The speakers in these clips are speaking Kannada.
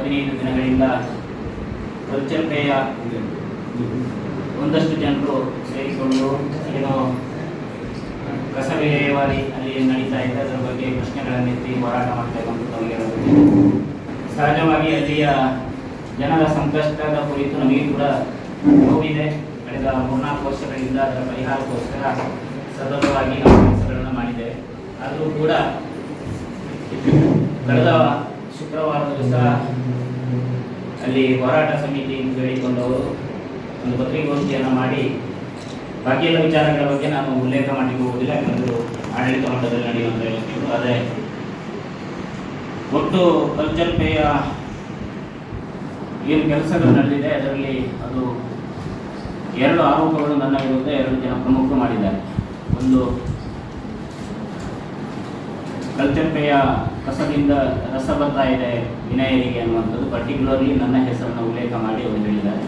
ಹದಿನೈದು ದಿನಗಳಿಂದ ಕಲ್ಚರ್ಪೆಯ ಒಂದಷ್ಟು ಜನರು ಸೇರಿಕೊಂಡು ಏನೋ ಕಸ ವಿಲೇವಾರಿ ಅಲ್ಲಿ ನಡೀತಾ ಇದೆ, ಅದರ ಬಗ್ಗೆ ಪ್ರಶ್ನೆಗಳನ್ನೆತ್ತಿ ಹೋರಾಟ ಮಾಡ್ತಾ ಗೊತ್ತಿದೆ. ಸಹಜವಾಗಿ ಅಲ್ಲಿಯ ಜನರ ಸಂಕಷ್ಟದ ಕುರಿತು ನಮಗೆ ಕೂಡ ನೋವಿದೆ. ಕಳೆದ ಮೂರ್ನಾಲ್ಕು ವರ್ಷಗಳಿಂದ ಅದರ ಪರಿಹಾರಕ್ಕೋಸ್ಕರ ಸತತವಾಗಿ ನಾವು ಕೆಲಸಗಳನ್ನು ಮಾಡಿದ್ದೇವೆ. ಆದರೂ ಕೂಡ ಕಳೆದ ಶುಕ್ರವಾರ ದಿವಸ ಅಲ್ಲಿ ಹೋರಾಟ ಸಮಿತಿ ಎಂದು ಹೇಳಿಕೊಂಡವರು ಒಂದು ಪತ್ರಿಕೋಷ್ಠಿಯನ್ನು ಮಾಡಿ ಬಾಕಿ ಎಲ್ಲ ವಿಚಾರಗಳ ಬಗ್ಗೆ ನಾನು ಉಲ್ಲೇಖ ಮಾಡಲಿಕ್ಕೆ ಹೋಗುವುದಿಲ್ಲ ಯಾಕಂದ್ರೆ ಆಡಳಿತ ಮಟ್ಟದಲ್ಲಿ ನಡೆಯುವಂಥ ವ್ಯವಸ್ಥೆಗಳು. ಆದರೆ ಒಟ್ಟು ಕಲ್ಚರ್ ಪೇಯ ಏನು ಕೆಲಸಗಳು ನಡೆದಿದೆ, ಅದರಲ್ಲಿ ಅದು ಎರಡು ಆರೋಪಗಳು ನನ್ನ ವಿರುದ್ಧ ಎರಡು ಜನ ಪ್ರಮುಖರು ಮಾಡಿದ್ದಾರೆ. ಒಂದು ಕಲ್ಚರ್ ಪೇಯ ಕಸದಿಂದ ರಸ ಬರ್ತಾ ಇದೆ ವಿನಯರಿಗೆ ಅನ್ನುವಂಥದ್ದು. ಪರ್ಟಿಕ್ಯುಲರ್ಲಿ ನನ್ನ ಹೆಸರನ್ನು ಉಲ್ಲೇಖ ಮಾಡಿ ಅವರು ಹೇಳಿದ್ದಾರೆ.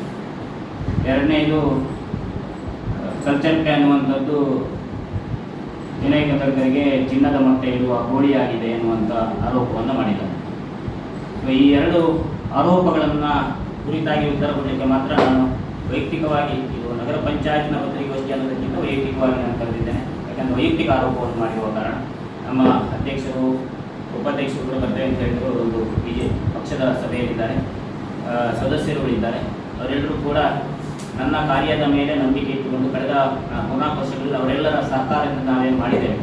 ಎರಡನೇದು ಕಲ್ಚರ್ ಪೇ ಅನ್ನುವಂಥದ್ದು ವಿನಯ ಕದರ್ಗರಿಗೆ ಚಿನ್ನದ ಮೊಟ್ಟೆ ಇರುವ ಕೋಳಿಯಾಗಿದೆ ಎನ್ನುವಂಥ ಆರೋಪವನ್ನು ಮಾಡಿದ್ದಾರೆ. ಈ ಎರಡು ಆರೋಪಗಳನ್ನು ಕುರಿತಾಗಿ ಉತ್ತರ ಕೊಡಲಿಕ್ಕೆ ಮಾತ್ರ ನಾನು ವೈಯಕ್ತಿಕವಾಗಿ ಇದು ನಗರ ಪಂಚಾಯತ್ನ ಪತ್ರಿಕೋಷ್ಠಿ ಅನ್ನೋದಕ್ಕಿಂತ ವೈಯಕ್ತಿಕವಾಗಿ ನಾನು ಕರೆದಿದ್ದೇನೆ. ಯಾಕಂದರೆ ವೈಯಕ್ತಿಕ ಆರೋಪವನ್ನು ಮಾಡಿರುವ ಕಾರಣ. ನಮ್ಮ ಅಧ್ಯಕ್ಷರು ಉಪಾಧ್ಯಕ್ಷರು ಕೂಡ ಬರ್ತಾರೆ ಅಂತ ಹೇಳಿದ್ರು. ಒಂದು ಬಿ ಪಕ್ಷದ ಸಭೆಯಲ್ಲಿದ್ದಾರೆ. ಸದಸ್ಯರು ಸದಸ್ಯರುಗಳಿದ್ದಾರೆ ಅವರೆಲ್ಲರೂ ಕೂಡ ನನ್ನ ಕಾರ್ಯದ ಮೇಲೆ ನಂಬಿಕೆ ಇಟ್ಟುಕೊಂಡು ಕಳೆದ ಮೂರ್ನಾಲ್ಕು ವರ್ಷಗಳಲ್ಲಿ ಅವರೆಲ್ಲರ ಸಹಕಾರದಿಂದ ನಾವೇನು ಮಾಡಿದ್ದೇವೆ.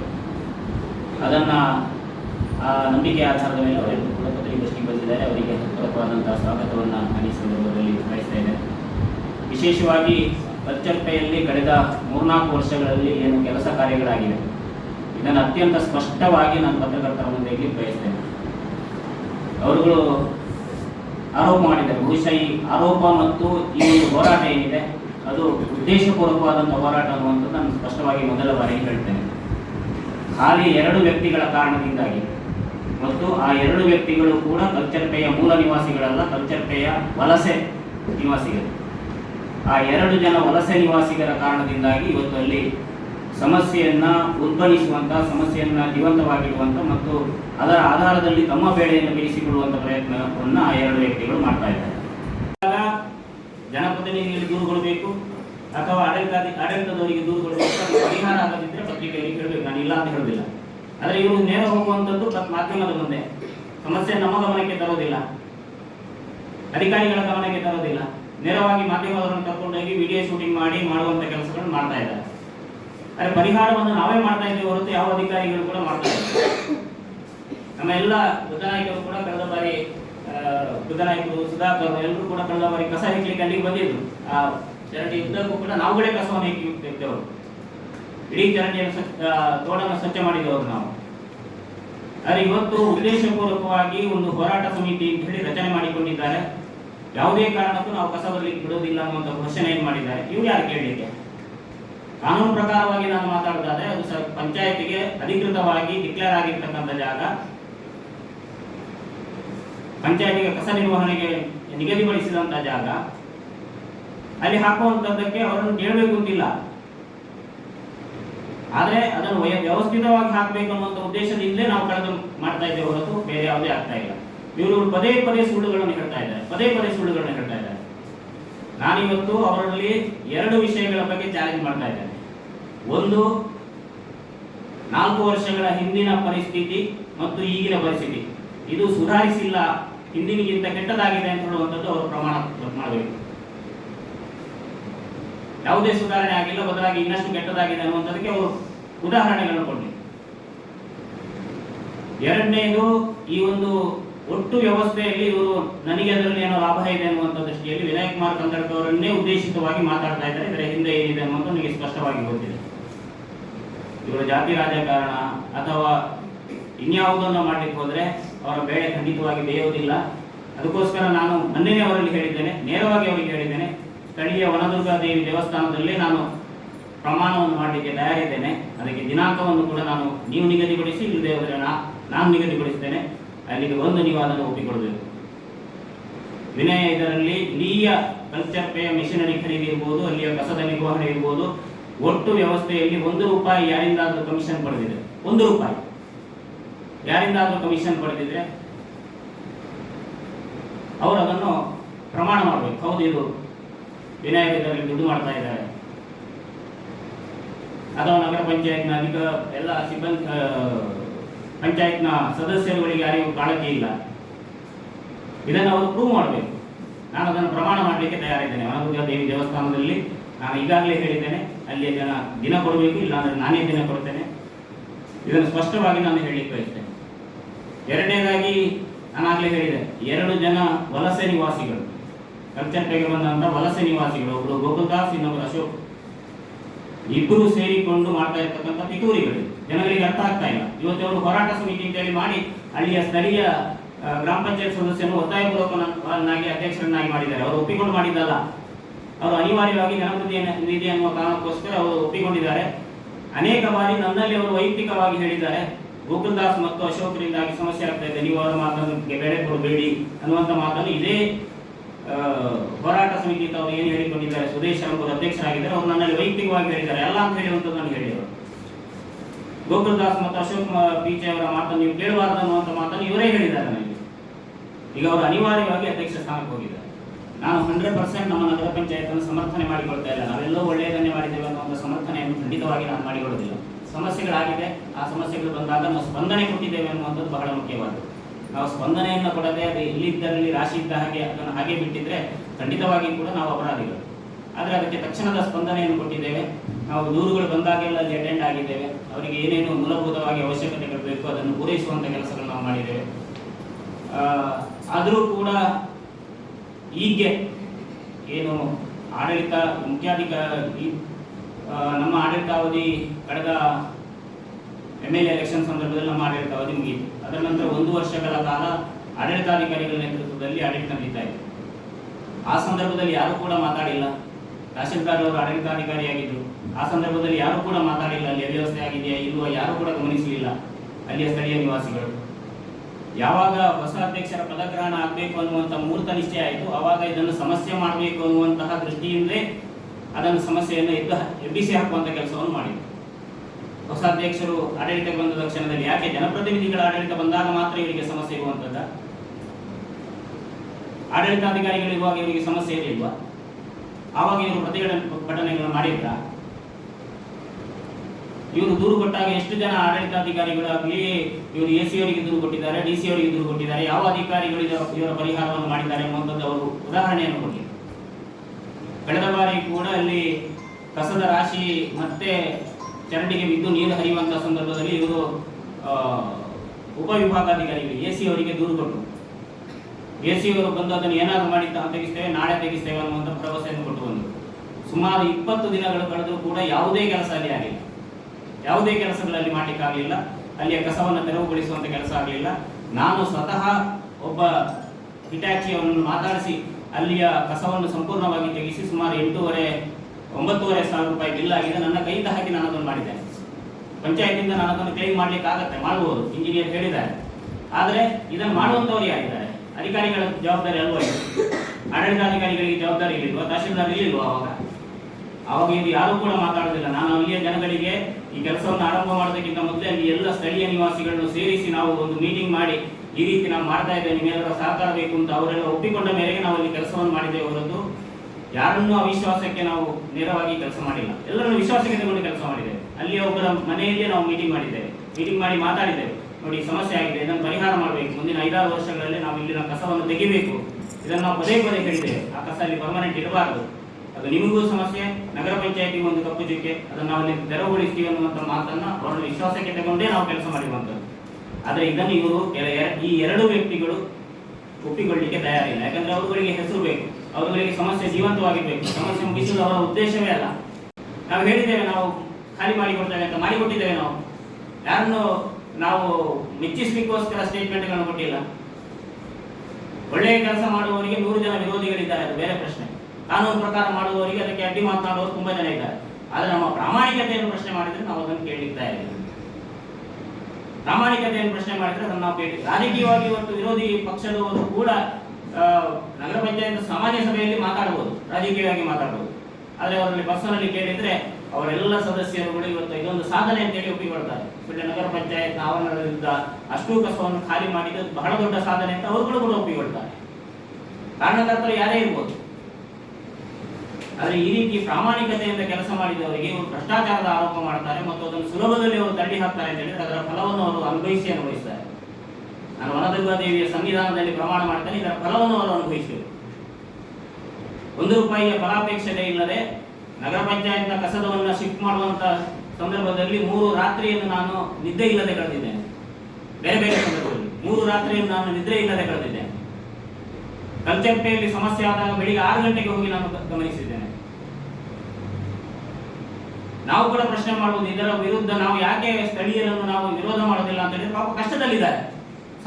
ಅದನ್ನು, ಆ, ನಂಬಿಕೆ ಆಧಾರದ ಮೇಲೆ ಅವರೆಲ್ಲರೂ ಕೂಡ ಪತ್ರಿಕಾಗೋಷ್ಠಿಗೆ ಬಂದಿದ್ದಾರೆ. ಅವರಿಗೆ ಹೃತ್ಪೂರ್ವಕವಾದಂತಹ ಸ್ವಾಗತವನ್ನು ನಾನು ಈ ಸಂದರ್ಭದಲ್ಲಿ ಬಯಸ್ತಾ ಇದ್ದೇನೆ. ವಿಶೇಷವಾಗಿ ಕಚ್ಚರ್ಪೆಯಲ್ಲಿ ಕಳೆದ ಮೂರ್ನಾಲ್ಕು ವರ್ಷಗಳಲ್ಲಿ ಏನು ಕೆಲಸ ಕಾರ್ಯಗಳಾಗಿವೆ. ಇದನ್ನು ಅತ್ಯಂತ ಸ್ಪಷ್ಟವಾಗಿ ನಾನು ಪತ್ರಕರ್ತರ ಮುಂದೆ ಇಲ್ಲಿ ಬಯಸ್ತೇನೆ ಅವರುಗಳು ಆರೋಪ ಮಾಡಿದ್ದಾರೆ. ಬಹುಶಃ ಈ ಆರೋಪ ಮತ್ತು ಈ ಒಂದು ಹೋರಾಟ ಏನಿದೆ, ಅದು ಉದ್ದೇಶಪೂರ್ವಕವಾದಂಥ ಹೋರಾಟ ಅನ್ನುವಂಥದ್ದು ನಾನು ಸ್ಪಷ್ಟವಾಗಿ ಮೊದಲ ಬಾರಿಗೆ ಹೇಳ್ತೇನೆ ಖಾಲಿ ಎರಡು ವ್ಯಕ್ತಿಗಳ ಕಾರಣದಿಂದಾಗಿ ಮತ್ತು ಆ ಎರಡು ವ್ಯಕ್ತಿಗಳು ಕೂಡ ಕಲ್ಚರ್ಪೆಯ ಮೂಲ ನಿವಾಸಿಗಳಲ್ಲ ಕಲ್ಚರ್ಪೆಯ ವಲಸೆ ನಿವಾಸಿಗಳು. ಆ ಎರಡು ಜನ ವಲಸೆ ನಿವಾಸಿಗರ ಕಾರಣದಿಂದಾಗಿ ಇವತ್ತು ಅಲ್ಲಿ ಸಮಸ್ಯೆಯನ್ನ ಉದ್ಭವಿಸುವಂತ, ಸಮಸ್ಯೆಯನ್ನ ಜೀವಂತವಾಗಿಡುವಂಥ ಮತ್ತು ಅದರ ಆಧಾರದಲ್ಲಿ ತಮ್ಮ ಬೇಳೆಯನ್ನು ಬೇಯಿಸಿಕೊಳ್ಳುವಂಥ ಪ್ರಯತ್ನವನ್ನು ಆ ಎರಡು ವ್ಯಕ್ತಿಗಳು ಮಾಡ್ತಾ ಇದ್ದಾರೆ. ಜನಪ್ರತಿನಿಧಿಗಳಿಗೆ ಬೇಕು ಅಥವಾ ಆಡಳಿತಾಧಿ ಆಡಳಿತದವರಿಗೆ ಅದು ಪರಿಹಾರ ಆಗದಿದ್ದರೆ ಪತ್ರಿಕೆಯವರಿಗೆ ಹೇಳಬೇಕು. ನಾನು ಇಲ್ಲ ಅಂತ ಹೇಳೋದಿಲ್ಲ. ಆದರೆ ಇವರು ನೇರ ಹೋಗುವಂಥದ್ದು ಮಾಧ್ಯಮದ ಮುಂದೆ. ಸಮಸ್ಯೆ ನಮ್ಮ ಗಮನಕ್ಕೆ ತರೋದಿಲ್ಲ. ಅಧಿಕಾರಿಗಳ ಗಮನಕ್ಕೆ ತರೋದಿಲ್ಲ. ನೇರವಾಗಿ ಮಾಧ್ಯಮದವರನ್ನು ಕರ್ಕೊಂಡೋಗಿ ವಿಡಿಯೋ ಶೂಟಿಂಗ್ ಮಾಡಿ ಮಾಡುವಂತ ಕೆಲಸಗಳನ್ನು ಮಾಡ್ತಾ ಇದ್ದಾರೆ. ಆದರೆ ಪರಿಹಾರವನ್ನು ನಾವೇ ಮಾಡ್ತಾ ಇದ್ದೀವಿ ಹೊರತು ಯಾವ ಅಧಿಕಾರಿಗಳು ಕೂಡ ಮಾಡ್ತಾ ಇದ್ದಾರೆ ನಮ್ಮ ಎಲ್ಲ ಬುದ್ಧನಾಯಕರು ಕೂಡ ಕಳೆದ ಬಾರಿ ಬುದ್ಧನಾಯಕರು ಸುಧಾಕರ್ ಎಲ್ಲರೂ ಕೂಡ ಕಳೆದ ಬಾರಿ ಕಸ ಹೆಕ್ಲಿಕ್ಕೆ ಅಲ್ಲಿಗೆ ಬಂದಿದ್ರು. ಆ ಚರಂಡಿ ಉದ್ದಕ್ಕೂ ಕೂಡ ನಾವುಗಳೇ ಕಸವನ್ನು ಹೆಕ್ಕಿದ್ದೆವರು ಇಡೀ ಚರಂಡಿಯನ್ನು ತೋಡನ್ನು ಸ್ವಚ್ಛ ಮಾಡಿದವರು ನಾವು. ಆದರೆ ಇವತ್ತು ಉದ್ದೇಶಪೂರ್ವಕವಾಗಿ ಒಂದು ಹೋರಾಟ ಸಮಿತಿ ಅಂತ ಹೇಳಿ ರಚನೆ ಮಾಡಿಕೊಂಡಿದ್ದಾರೆ. ಯಾವುದೇ ಕಾರಣಕ್ಕೂ ನಾವು ಕಸ ಬರಲಿಕ್ಕೆ ಬಿಡೋದಿಲ್ಲ ಅನ್ನುವಂಥ ಘೋಷಣೆಯನ್ನು ಮಾಡಿದ್ದಾರೆ? ಇವ್ರು ಯಾರು ಕೇಳಲಿಕ್ಕೆ? ಕಾನೂನು ಪ್ರಕಾರವಾಗಿ ನಾನು ಮಾತಾಡೋದಾದ್ರೆ ಅದು ಸರ್ ಪಂಚಾಯತಿಗೆ ಅಧಿಕೃತವಾಗಿ ಡಿಕ್ಲೇರ್ ಆಗಿರ್ತಕ್ಕಂಥ ಜಾಗ. ಪಂಚಾಯತಿಗೆ ಕಸ ನಿರ್ವಹಣೆಗೆ ನಿಗದಿಪಡಿಸಿದಂಥ ಜಾಗ. ಅಲ್ಲಿ ಹಾಕುವಂಥದ್ದಕ್ಕೆ ಅವರನ್ನು ಕೇಳಬೇಕು ಅಂತಿಲ್ಲ. ಆದರೆ ಅದನ್ನು ವಯ- ವ್ಯವಸ್ಥಿತವಾಗಿ ಹಾಕಬೇಕು ಅನ್ನುವಂಥ ಉದ್ದೇಶದಿಂದಲೇ ನಾವು ಕಳೆದು ಮಾಡ್ತಾ ಇದ್ದೇವೆ ಹೊರತು ಬೇರೆ ಯಾವುದೇ ಆಗ್ತಾ ಇಲ್ಲ. ಇವರು ಪದೇ ಪದೇ ಸುಳ್ಳುಗಳನ್ನು ಹೇಳ್ತಾ ಇದ್ದಾರೆ, ಪದೇ ಪದೇ ಸುಳ್ಳುಗಳನ್ನು ಹೇಳ್ತಾ ಇದ್ದಾರೆ. ನಾನಿವತ್ತು ಅವರಲ್ಲಿ ಎರಡು ವಿಷಯಗಳ ಬಗ್ಗೆ ಚಾಲೆಂಜ್ ಮಾಡ್ತಾ ಇದ್ದೇನೆ. ಒಂದು ನಾಲ್ಕು ವರ್ಷಗಳ ಹಿಂದಿನ ಪರಿಸ್ಥಿತಿ ಮತ್ತು ಈಗಿನ ಪರಿಸ್ಥಿತಿ. ಇದು ಸುಧಾರಿಸಿಲ್ಲ, ಹಿಂದಿನಗಿಂತ ಕೆಟ್ಟದಾಗಿದೆ ಅಂತ ಹೇಳುವಂಥದ್ದು ಅವರು ಪ್ರಮಾಣ ಮಾಡಬೇಕು. ಯಾವುದೇ ಸುಧಾರಣೆ ಆಗಿಲ್ಲ, ಬದಲಾಗಿ ಇನ್ನಷ್ಟು ಕೆಟ್ಟದಾಗಿದೆ ಅನ್ನುವಂಥದ್ದಕ್ಕೆ ಅವರು ಉದಾಹರಣೆಗಳನ್ನು ಕೊಡಲಿ. ಎರಡನೇದು, ಈ ಒಂದು ಒಟ್ಟು ವ್ಯವಸ್ಥೆಯಲ್ಲಿ ಇವರು ನನಗೆ ಅದರಲ್ಲಿ ಏನೋ ಲಾಭ ಇದೆ ಅನ್ನುವಂಥ ದೃಷ್ಟಿಯಲ್ಲಿ ವಿನಯ್ ಕುಮಾರ್ ಕಂದಡ್ಕ ಉದ್ದೇಶಿತವಾಗಿ ಮಾತಾಡ್ತಾ ಇದ್ದಾರೆ. ಇದರ ಹಿಂದೆ ಏನಿದೆ ಅನ್ನುವಂಥ ನನಗೆ ಸ್ಪಷ್ಟವಾಗಿ ಗೊತ್ತಿದೆ. ಇವರು ಜಾತಿ ರಾಜಕಾರಣ ಅಥವಾ ಇನ್ಯಾವುದನ್ನು ಮಾಡ್ಲಿಕ್ಕೆ ಹೋದರೆ ಅವರ ಬೇಳೆ ಖಂಡಿತವಾಗಿ ಬೇಯೋದಿಲ್ಲ ಅದಕ್ಕೋಸ್ಕರ ನಾನು ಮೊನ್ನೆನೇ ಅವರಲ್ಲಿ ಹೇಳಿದ್ದೇನೆ, ನೇರವಾಗಿ ಅವರಿಗೆ ಹೇಳಿದ್ದೇನೆ, ಸ್ಥಳೀಯ ವನದುರ್ಗಾ ದೇವಿ ದೇವಸ್ಥಾನದಲ್ಲೇ ನಾನು ಪ್ರಮಾಣವನ್ನು ಮಾಡಲಿಕ್ಕೆ ತಯಾರಿದ್ದೇನೆ. ಅದಕ್ಕೆ ದಿನಾಂಕವನ್ನು ಕೂಡ ನಾನು ನೀವು ನಿಗದಿಗೊಳಿಸಿ, ಇಲ್ಲದೆ ಹೋದರೆ ನಾನು ನಿಗದಿಗೊಳಿಸ್ತೇನೆ. ಅಲ್ಲಿಗೆ ಒಂದು ನೀವು ಅದನ್ನು ಒಪ್ಪಿಕೊಡಬೇಕು ವಿನಯ ಇದರಲ್ಲಿ ಲೀಯ ಕಲ್ಚರ್ ಪೇ ಮಿಷನರಿ ಖರೀದಿ ಇರ್ಬೋದು, ಅಲ್ಲಿಯ ಕಸದ ನಿರ್ವಹಣೆ ಇರ್ಬೋದು ಒಟ್ಟು ವ್ಯವಸ್ಥೆಯಲ್ಲಿ ಒಂದು ರೂಪಾಯಿ ಯಾರಿಂದಾದ್ರೂ ಕಮಿಷನ್ ಪಡೆದಿದೆ? ಒಂದು ರೂಪಾಯಿ. ಯಾರಿಂದಾದ್ರೂ ಕಮಿಷನ್ ಪಡೆದಿದ್ರೆ ಅವರು ಅದನ್ನು ಪ್ರಮಾಣ ಮಾಡಬೇಕು. ಹೌದು, ಇದು ವಿನಾಯಕ ಇದರಲ್ಲಿ ದುಡ್ಡು ಮಾಡ್ತಾ ಇದ್ದಾರೆ. ಅಥವಾ ನಗರ ಪಂಚಾಯತ್ನ ಅಧಿಕ ಎಲ್ಲ ಸಿಬ್ಬಂದಿ ಪಂಚಾಯತ್ನ ಸದಸ್ಯರುಗಳಿಗೆ ಯಾರಿಗೂ ಕಾಳಜಿ ಇಲ್ಲ. ಇದನ್ನು ಅವರು ಪ್ರೂವ್ ಮಾಡಬೇಕು. ನಾನು ಅದನ್ನು ಪ್ರಮಾಣ ಮಾಡಲಿಕ್ಕೆ ತಯಾರಿದ್ದೇನೆ. ಅನಗುಜ ದೇವಿ ದೇವಸ್ಥಾನದಲ್ಲಿ ನಾನು ಈಗಾಗಲೇ ಹೇಳಿದ್ದೇನೆ. ಅಲ್ಲಿಯ ಜನ ದಿನ ಕೊಡಬೇಕು, ಇಲ್ಲಾಂದ್ರೆ ನಾನೇ ದಿನ ಕೊಡ್ತೇನೆ. ಇದನ್ನು ಸ್ಪಷ್ಟವಾಗಿ ನಾನು ಹೇಳಲಿಕ್ಕೆ ಬಯಸ್ತೇನೆ. ಎರಡನೇದಾಗಿ ನಾನು ಆಗಲೇ ಹೇಳಿದೆ, ಎರಡು ಜನ ವಲಸೆ ನಿವಾಸಿಗಳು. ಕಲ್ಚರ್ಪೇಗೆ ಬಂದಂಥ ವಲಸೆ ನಿವಾಸಿಗಳು ಒಬ್ಬರು ಗೋಕುಲ್ದಾಸ್ ಇನ್ನೊಬ್ಬರು ಅಶೋಕ್. ಇಬ್ಬರು ಸೇರಿಕೊಂಡು ಮಾಡ್ತಾ ಇರ್ತಕ್ಕಂಥ ಪಿತೂರಿಗಳು. ಜನಗಳಿಗೆ ಅರ್ಥ ಆಗ್ತಾ ಇಲ್ಲ. ಇವತ್ತು ಅವರು ಹೋರಾಟ ಸಮಿತಿ ಅಂತೇಳಿ ಮಾಡಿ ಅಲ್ಲಿಯ ಸ್ಥಳೀಯ ಗ್ರಾಮ ಪಂಚಾಯತ್ ಸದಸ್ಯರನ್ನು ಒತ್ತಾಯಪೂರ್ವಕನಾಗಿ ಅಧ್ಯಕ್ಷರನ್ನಾಗಿ ಮಾಡಿದ್ದಾರೆ. ಅವರು ಒಪ್ಪಿಕೊಂಡು ಮಾಡಿದ್ದಲ್ಲ. ಅವರು ಅನಿವಾರ್ಯವಾಗಿ ಜನಪ್ರತಿನಿಧಿ ನಿಧಿ ಅನ್ನುವ ಕಾರಣಕ್ಕೋಸ್ಕರ ಅವರು ಒಪ್ಪಿಕೊಂಡಿದ್ದಾರೆ. ಅನೇಕ ಬಾರಿ ನನ್ನಲ್ಲಿ ಅವರು ವೈಯಕ್ತಿಕವಾಗಿ ಹೇಳಿದ್ದಾರೆ ಗೋಕುಲ್ದಾಸ್ ಮತ್ತು ಅಶೋಕರಿಂದಾಗಿ ಸಮಸ್ಯೆ ಆಗ್ತಾ ಇದೆ, ನೀವು ಅವರ ಮಾತನ್ನು ಬೆಲೆ ಕೊಡಬೇಡಿ ಅನ್ನುವಂಥ ಮಾತನ್ನು ಇದೇ ಹೋರಾಟ ಸಮಿತಿ ಅವರು ಏನು ಹೇಳಿಕೊಂಡಿದ್ದಾರೆ, ಸುದೇಶ್ ಅವರು ಅಧ್ಯಕ್ಷರಾಗಿದ್ದಾರೆ, ಅವರು ನನ್ನಲ್ಲಿ ವೈಯಕ್ತಿಕವಾಗಿ ಹೇಳಿದ್ದಾರೆ ಎಲ್ಲ ಅಂತ ಹೇಳುವಂಥದ್ದನ್ನು ಹೇಳಿದರು. ಗೋಕುಲ್ದಾಸ್ ಮತ್ತು ಅಶೋಕ್ ಪೀಚೆ ಅವರ ಮಾತನ್ನು ನೀವು ಕೇಳಬಾರದು ಅನ್ನುವಂಥ ಮಾತನ್ನು ಇವರೇ ಹೇಳಿದ್ದಾರೆ ನನಗೆ. ಈಗ ಅವರು ಅನಿವಾರ್ಯವಾಗಿ ಅಧ್ಯಕ್ಷ ಸ್ಥಾನಕ್ಕೆ ಹೋಗಿದ್ದಾರೆ. ನಾನು ಹಂಡ್ರೆಡ್ ಪರ್ಸೆಂಟ್ ನಮ್ಮ ನಗರ ಪಂಚಾಯತನ್ನು ಸಮರ್ಥನೆ ಮಾಡಿಕೊಳ್ತಾ ಇಲ್ಲ. ನಾವೆಲ್ಲೋ ಒಳ್ಳೆಯದನ್ನೇ ಮಾಡಿದ್ದೇವೆ ಒಂದು ಸಮರ್ಥನೆಯನ್ನು ಖಂಡಿತವಾಗಿ ನಾನು ಮಾಡಿಕೊಳ್ಳೋದಿಲ್ಲ ಸಮಸ್ಯೆಗಳಾಗಿದೆ. ಆ ಸಮಸ್ಯೆಗಳು ಬಂದಾಗ ನಾವು ಸ್ಪಂದನೆ ಕೊಟ್ಟಿದ್ದೇವೆ ಅನ್ನುವಂಥದ್ದು ಬಹಳ ಮುಖ್ಯವಾದದ್ದು ನಾವು ಸ್ಪಂದನೆಯನ್ನು ಕೊಡದೆ ಅದು ಇಲ್ಲಿದ್ದರಲ್ಲಿ ರಾಶಿ ಇದ್ದ ಹಾಗೆ ಅದನ್ನು ಹಾಗೆ ಬಿಟ್ಟಿದ್ರೆ ಖಂಡಿತವಾಗಿ ಕೂಡ ನಾವು ಅಪರಾಧಿಗಳು. ಆದರೆ ಅದಕ್ಕೆ ತಕ್ಷಣದ ಸ್ಪಂದನೆಯನ್ನು ಕೊಟ್ಟಿದ್ದೇವೆ. ನಾವು ದೂರುಗಳು ಬಂದಾಗೆಲ್ಲ ಅಲ್ಲಿ ಅಟೆಂಡ್ ಆಗಿದ್ದೇವೆ. ಅವರಿಗೆ ಏನೇನು ಮೂಲಭೂತವಾಗಿ ಅವಶ್ಯಕತೆಗಳು ಬೇಕು ಅದನ್ನು ಪೂರೈಸುವಂಥ ಕೆಲಸಗಳನ್ನು ನಾವು ಮಾಡಿದ್ದೇವೆ. ಆದರೂ ಕೂಡ ಹೀಗೆ ಏನು ಆಡಳಿತ ಮುಖ್ಯಾಧಿಕಾರಿ ನಮ್ಮ ಆಡಳಿತಾವಧಿ ಕಳೆದ ಎಂ ಎಲ್ ಎಲೆಕ್ಷನ್ ಸಂದರ್ಭದಲ್ಲಿ ನಮ್ಮ ಆಡಳಿತಾವಧಿ ಮುಗಿಯಿತು. ಅದರ ನಂತರ ಒಂದು ವರ್ಷಗಳ ಕಾಲ ಆಡಳಿತಾಧಿಕಾರಿಗಳ ನೇತೃತ್ವದಲ್ಲಿ ಆಡಳಿತ ನಡೀತಾ ಇತ್ತು. ಆ ಸಂದರ್ಭದಲ್ಲಿ ಯಾರು ಕೂಡ ಮಾತಾಡಿಲ್ಲ. ತಹಶೀಲ್ದಾರ್ ಅವರು ಆಡಳಿತಾಧಿಕಾರಿಯಾಗಿದ್ದರು ಆ ಸಂದರ್ಭದಲ್ಲಿ ಯಾರು ಕೂಡ ಮಾತಾಡಿಲ್ಲ. ಅಲ್ಲಿ ಅವ್ಯವಸ್ಥೆ ಆಗಿದೆಯಾ, ಇಲ್ವಾ, ಯಾರು ಕೂಡ ಗಮನಿಸಲಿಲ್ಲ. ಅಲ್ಲಿಯ ಸ್ಥಳೀಯ ನಿವಾಸಿಗಳು. ಯಾವಾಗ ಹೊಸ ಅಧ್ಯಕ್ಷರ ಪದಗ್ರಹಣ ಆಗಬೇಕು ಅನ್ನುವಂಥ ಮುಹೂರ್ತ ನಿಶ್ಚಯ ಆಯಿತು. ಆವಾಗ ಇದನ್ನು ಸಮಸ್ಯೆ ಮಾಡಬೇಕು ಅನ್ನುವಂತಹ ದೃಷ್ಟಿಯಿಂದಲೇ ಅದನ್ನು ಸಮಸ್ಯೆಯನ್ನು ಎದ್ದು ಎಬ್ಬಿಸಿ ಹಾಕುವಂಥ ಕೆಲಸವನ್ನು ಮಾಡಿದರು. ಹೊಸ ಅಧ್ಯಕ್ಷರು ಆಡಳಿತಕ್ಕೆ ಬಂದ ತಕ್ಷಣದಲ್ಲಿ ಯಾಕೆ ಜನಪ್ರತಿನಿಧಿಗಳ ಆಡಳಿತ ಬಂದಾಗ ಮಾತ್ರ ಇವರಿಗೆ ಸಮಸ್ಯೆ ಇರುವಂಥದ್ದ ಆಡಳಿತಾಧಿಕಾರಿಗಳಿರುವಾಗ ಇವರಿಗೆ ಸಮಸ್ಯೆ ಇರಲಿಲ್ವಾ? ಆವಾಗ ಇವರು ಪ್ರತಿಭಟನೆಗಳನ್ನು ಮಾಡಿದ್ರ? ಇವರು ದೂರು ಕೊಟ್ಟಾಗ ಎಷ್ಟು ಜನ ಆಡಳಿತಾಧಿಕಾರಿಗಳಾಗಲಿ ಇವರು ಎ ಸಿ ಅವರಿಗೆ ದೂರು ಕೊಟ್ಟಿದ್ದಾರೆ, ಡಿ ಸಿ ಅವರಿಗೆ ದೂರು ಕೊಟ್ಟಿದ್ದಾರೆ, ಯಾವ ಅಧಿಕಾರಿಗಳು ಇವರ ಪರಿಹಾರವನ್ನು ಮಾಡಿದ್ದಾರೆ ಅನ್ನುವಂಥದ್ದು ಅವರು ಉದಾಹರಣೆಯನ್ನು ಕೊಟ್ಟಿದ್ದಾರೆ ಕಳೆದ ಬಾರಿ ಕೂಡ ಅಲ್ಲಿ ಕಸದ ರಾಶಿ ಮತ್ತೆ ಚರಂಡಿಗೆ ಬಿದ್ದು ನೀರು ಹರಿಯುವಂತಹ ಸಂದರ್ಭದಲ್ಲಿ ಇವರು ಉಪವಿಭಾಗಾಧಿಕಾರಿಗಳು ಎ ಸಿ ಅವರಿಗೆ ದೂರು ಕೊಟ್ಟರು. ಎ ಸಿ ಅವರು ಬಂದು ಅದನ್ನು ಏನಾದರೂ ಮಾಡಿ ತೆಗಿಸ್ತೇವೆ, ನಾಳೆ ತೆಗಿಸ್ತೇವೆ ಅನ್ನುವಂಥ ಭರವಸೆಯನ್ನು ಕೊಟ್ಟು ಬಂದರು. ಸುಮಾರು ಇಪ್ಪತ್ತು ದಿನಗಳು ಕಳೆದರೂ ಕೂಡ ಯಾವುದೇ ಕೆಲಸ ಅಲ್ಲಿ ಆಗಿಲ್ಲ. ಯಾವುದೇ ಕೆಲಸಗಳಲ್ಲಿ ಮಾಡಲಿಕ್ಕಾಗಲಿಲ್ಲ ಅಲ್ಲಿಯ ಕಸವನ್ನು ತೆರವುಗೊಳಿಸುವಂಥ ಕೆಲಸ ಆಗಲಿಲ್ಲ. ನಾನು ಸ್ವತಃ ಒಬ್ಬ ಹಿಟಾಚಿಯನ್ನು ಮಾತಾಡಿಸಿ ಅಲ್ಲಿಯ ಕಸವನ್ನು ಸಂಪೂರ್ಣವಾಗಿ ತೆಗೆಸಿ ಸುಮಾರು ಎಂಟೂವರೆ, ಒಂಬತ್ತೂವರೆ ಸಾವಿರ ರೂಪಾಯಿ ಬಿಲ್ ಆಗಿದೆ. ನನ್ನ ಕೈಯಿಂದ ಹಾಕಿ ನಾನು ಅದನ್ನು ಮಾಡಿದ್ದೇನೆ. ಪಂಚಾಯತಿಂದ ನಾನು ಅದನ್ನು ಕ್ಲೇಮ್ ಮಾಡ್ಲಿಕ್ಕೆ ಆಗತ್ತೆ, ಮಾಡ್ಬೋದು ಇಂಜಿನಿಯರ್ ಹೇಳಿದ್ದಾರೆ. ಆದರೆ ಇದನ್ನು ಮಾಡುವಂಥವ್ರು ಯಾರಿದ್ದಾರೆ? ಅಧಿಕಾರಿಗಳ ಜವಾಬ್ದಾರಿ ಅಲ್ವಾ ಇದು? ಆಡಳಿತಾಧಿಕಾರಿಗಳಿಗೆ ಜವಾಬ್ದಾರಿ ಇರಲಿಲ್ವಾ? ತಹಶೀಲ್ದಾರ್ ಇರಲಿಲ್ವಾ ಅವಾಗ? ಅವಾಗ ಇದು ಯಾರು ಕೂಡ ಮಾತಾಡೋದಿಲ್ಲ. ನಾನು ಅಲ್ಲಿಯ ಜನಗಳಿಗೆ ಈ ಕೆಲಸವನ್ನು ಆರಂಭ ಮಾಡೋದಕ್ಕಿಂತ ಮೊದಲೇ ಎಲ್ಲ ಸ್ಥಳೀಯ ನಿವಾಸಿಗಳನ್ನು ಸೇರಿಸಿ ನಾವು ಒಂದು ಮೀಟಿಂಗ್ ಮಾಡಿ ಈ ರೀತಿ ನಾವು ಮಾಡ್ತಾ ಇದ್ದೇವೆ, ನಿಮ್ಮೆಲ್ಲರ ಸಹಕಾರ ಬೇಕು ಅಂತ ಅವರೆಲ್ಲ ಒಪ್ಪಿಕೊಂಡ ಮೇರೆಗೆ ನಾವು ಅಲ್ಲಿ ಕೆಲಸವನ್ನು ಮಾಡಿದ್ದೇವೆ ಹೊರತು ಯಾರನ್ನೂ ಅವಿಶ್ವಾಸಕ್ಕೆ ನಾವು ನೇರವಾಗಿ ಕೆಲಸ ಮಾಡಿಲ್ಲ. ಎಲ್ಲರನ್ನು ವಿಶ್ವಾಸಕ್ಕೆ ತಗೊಂಡು ಕೆಲಸ ಮಾಡಿದ್ದೇವೆ. ಅಲ್ಲಿ ಒಬ್ಬರ ಮನೆಯಲ್ಲೇ ನಾವು ಮೀಟಿಂಗ್ ಮಾಡಿದ್ದೇವೆ. ಮೀಟಿಂಗ್ ಮಾಡಿ ಮಾತಾಡಿದ್ದೇವೆ. ನೋಡಿ ಸಮಸ್ಯೆ ಆಗಿದೆ, ಇದನ್ನು ಪರಿಹಾರ ಮಾಡಬೇಕು. ಮುಂದಿನ ಐದಾರು ವರ್ಷಗಳಲ್ಲಿ ನಾವು ಇಲ್ಲಿನ ಕಸವನ್ನು ತೆಗಿಬೇಕು. ಇದನ್ನು ನಾವು ಪದೇ ಪದೇ ಹೇಳಿದ್ದೇವೆ ಆ ಕಸ ಅಲ್ಲಿ ಪರ್ಮನೆಂಟ್ ಇರಬಾರದು. ಅದು ನಿಮಗೂ ಸಮಸ್ಯೆ, ನಗರ ಪಂಚಾಯತಿಗೂ ಒಂದು ಕಪ್ಪು ಚುಕ್ಕೆ ಅದನ್ನು ನಾವು ಅಲ್ಲಿ ತೆರವುಗೊಳಿಸ್ತೀವಿ ಅನ್ನುವಂಥ ಮಾತನ್ನ ಅವರ ವಿಶ್ವಾಸಕ್ಕೆ ತಗೊಂಡೇ ನಾವು ಕೆಲಸ ಮಾಡಿರುವಂಥದ್ದು. ಆದರೆ ಇದನ್ನು ಇವರು ಈ ಎರಡು ವ್ಯಕ್ತಿಗಳು ಒಪ್ಪಿಕೊಳ್ಳಲಿಕ್ಕೆ ತಯಾರಿಲ್ಲ ಯಾಕಂದ್ರೆ ಅವರುಗಳಿಗೆ ಹೆಸರು ಬೇಕು, ಅವರುಗಳಿಗೆ ಸಮಸ್ಯೆ ಜೀವಂತವಾಗಿರ್ಬೇಕು. ಸಮಸ್ಯೆ ಮುಗಿಸುವುದು ಅವರ ಉದ್ದೇಶವೇ ಅಲ್ಲ. ನಾವು ಹೇಳಿದ್ದೇವೆ ನಾವು ಖಾಲಿ ಮಾಡಿಕೊಡ್ತೇವೆ ಅಂತ ಮಾಡಿಕೊಟ್ಟಿದ್ದೇವೆ ನಾವು. ಯಾರನ್ನು ನಾವು ಮೆಚ್ಚಿಸ್ಲಿಕ್ಕೋಸ್ಕರ ಸ್ಟೇಟ್ಮೆಂಟ್ಗಳನ್ನು ಕೊಟ್ಟಿಲ್ಲ. ಒಳ್ಳೆಯ ಕೆಲಸ ಮಾಡುವವರಿಗೆ ನೂರು ಜನ ವಿರೋಧಿಗಳಿದ್ದಾರೆ, ಅದು ಬೇರೆ ಪ್ರಶ್ನೆ. ಕಾನೂನು ಪ್ರಕಾರ ಮಾಡುವವರಿಗೆ ಅದಕ್ಕೆ ಅಡ್ಡಿ ಮಾತನಾಡುವವರು ತುಂಬಾ ಜನ ಇದ್ದಾರೆ. ಆದರೆ ನಮ್ಮ ಪ್ರಾಮಾಣಿಕತೆಯನ್ನು ಪ್ರಶ್ನೆ ಮಾಡಿದ್ರೆ ನಾವು ಅದನ್ನು ಕೇಳಿದ್ದಾ ತಯಾರಿಲ್ಲ ಪ್ರಾಮಾಣಿಕತೆಯನ್ನು ಪ್ರಶ್ನೆ ಮಾಡಿದ್ರೆ ಅದನ್ನು ನಾವು ಕೇಳಿ ರಾಜಕೀಯವಾಗಿ ಇವತ್ತು ವಿರೋಧಿ ಪಕ್ಷದವರು ಕೂಡ ನಗರ ಪಂಚಾಯತ್ ಸಾಮಾನ್ಯ ಸಭೆಯಲ್ಲಿ ಮಾತಾಡಬಹುದು. ರಾಜಕೀಯವಾಗಿ ಮಾತಾಡಬಹುದು. ಆದರೆ ಅವರಲ್ಲಿ ಬಸ್ಸಿನಲ್ಲಿ ಕೇಳಿದ್ರೆ ಅವರೆಲ್ಲ ಸದಸ್ಯರುಗಳು ಇವತ್ತು ಇದೊಂದು ಸಾಧನೆ ಅಂತೇಳಿ ಒಪ್ಪಿಕೊಳ್ತಾರೆ. ಬಿಟ್ಟರೆ ನಗರ ಪಂಚಾಯತ್ ಆವರಣದಿಂದ ಅಷ್ಟು ಕಸವನ್ನು ಖಾಲಿ ಮಾಡಿದ್ದು ಬಹಳ ದೊಡ್ಡ ಸಾಧನೆ ಅಂತ ಅವರುಗಳು ಕೂಡ ಒಪ್ಪಿಕೊಳ್ತಾರೆ. ಕಾರಣಕರ್ತರು ಯಾರೇ ಇರ್ಬೋದು. ಆದರೆ ಈ ರೀತಿ ಪ್ರಾಮಾಣಿಕತೆಯಿಂದ ಕೆಲಸ ಮಾಡಿದವರಿಗೆ ಇವರು ಭ್ರಷ್ಟಾಚಾರದ ಆರೋಪ ಮಾಡ್ತಾರೆ ಮತ್ತು ಅದನ್ನು ಸುಲಭದಲ್ಲಿ ಅವರು ತಳ್ಳಿ ಹಾಕ್ತಾರೆ ಅಂತ ಹೇಳಿದ್ರೆ ಅದರ ಫಲವನ್ನು ಅವರು ಅನುಭವಿಸಿ ಅನುಭವಿಸ್ತಾರೆ. ನಾನು ವನದುರ್ಗಾದೇವಿಯ ಸಂವಿಧಾನದಲ್ಲಿ ಪ್ರಮಾಣ ಮಾಡ್ತೇನೆ, ಇದರ ಫಲವನ್ನು ಅವರು ಅನುಭವಿಸಿದರು. ಒಂದು ರೂಪಾಯಿಯ ಫಲಾಪೇಕ್ಷತೆ ಇಲ್ಲದೆ ನಗರ ಪಂಚಾಯತ್ನ ಕಸದವನ್ನು ಶಿಫ್ಟ್ ಮಾಡುವಂತ ಸಂದರ್ಭದಲ್ಲಿ ಮೂರು ರಾತ್ರಿಯನ್ನು ನಾನು ನಿದ್ದೆ ಇಲ್ಲದೆ ಕಳೆದಿದ್ದೇನೆ ಬೇರೆ ಬೇರೆ ಸಂದರ್ಭದಲ್ಲಿ ಮೂರು ರಾತ್ರಿಯನ್ನು ನಾನು ನಿದ್ರೆ ಇಲ್ಲದೆ ಕಳೆದಿದ್ದೇನೆ ಕಲ್ಚಪ್ಪೆಯಲ್ಲಿ ಸಮಸ್ಯೆ ಆದಾಗ ಬೆಳಿಗ್ಗೆ ಆರು ಗಂಟೆಗೆ ಹೋಗಿ ನಾನು ಗಮನಿಸಿದ್ದೇನೆ ನಾವು ಕೂಡ ಪ್ರಶ್ನೆ ಮಾಡಬಹುದು ಇದರ ವಿರುದ್ಧ ನಾವು ಯಾಕೆ ಸ್ಥಳೀಯರನ್ನು ನಾವು ವಿರೋಧ ಮಾಡೋದಿಲ್ಲ ಅಂತ ಹೇಳಿದ್ರೆ ಪಾಪ ಕಷ್ಟದಲ್ಲಿದ್ದಾರೆ,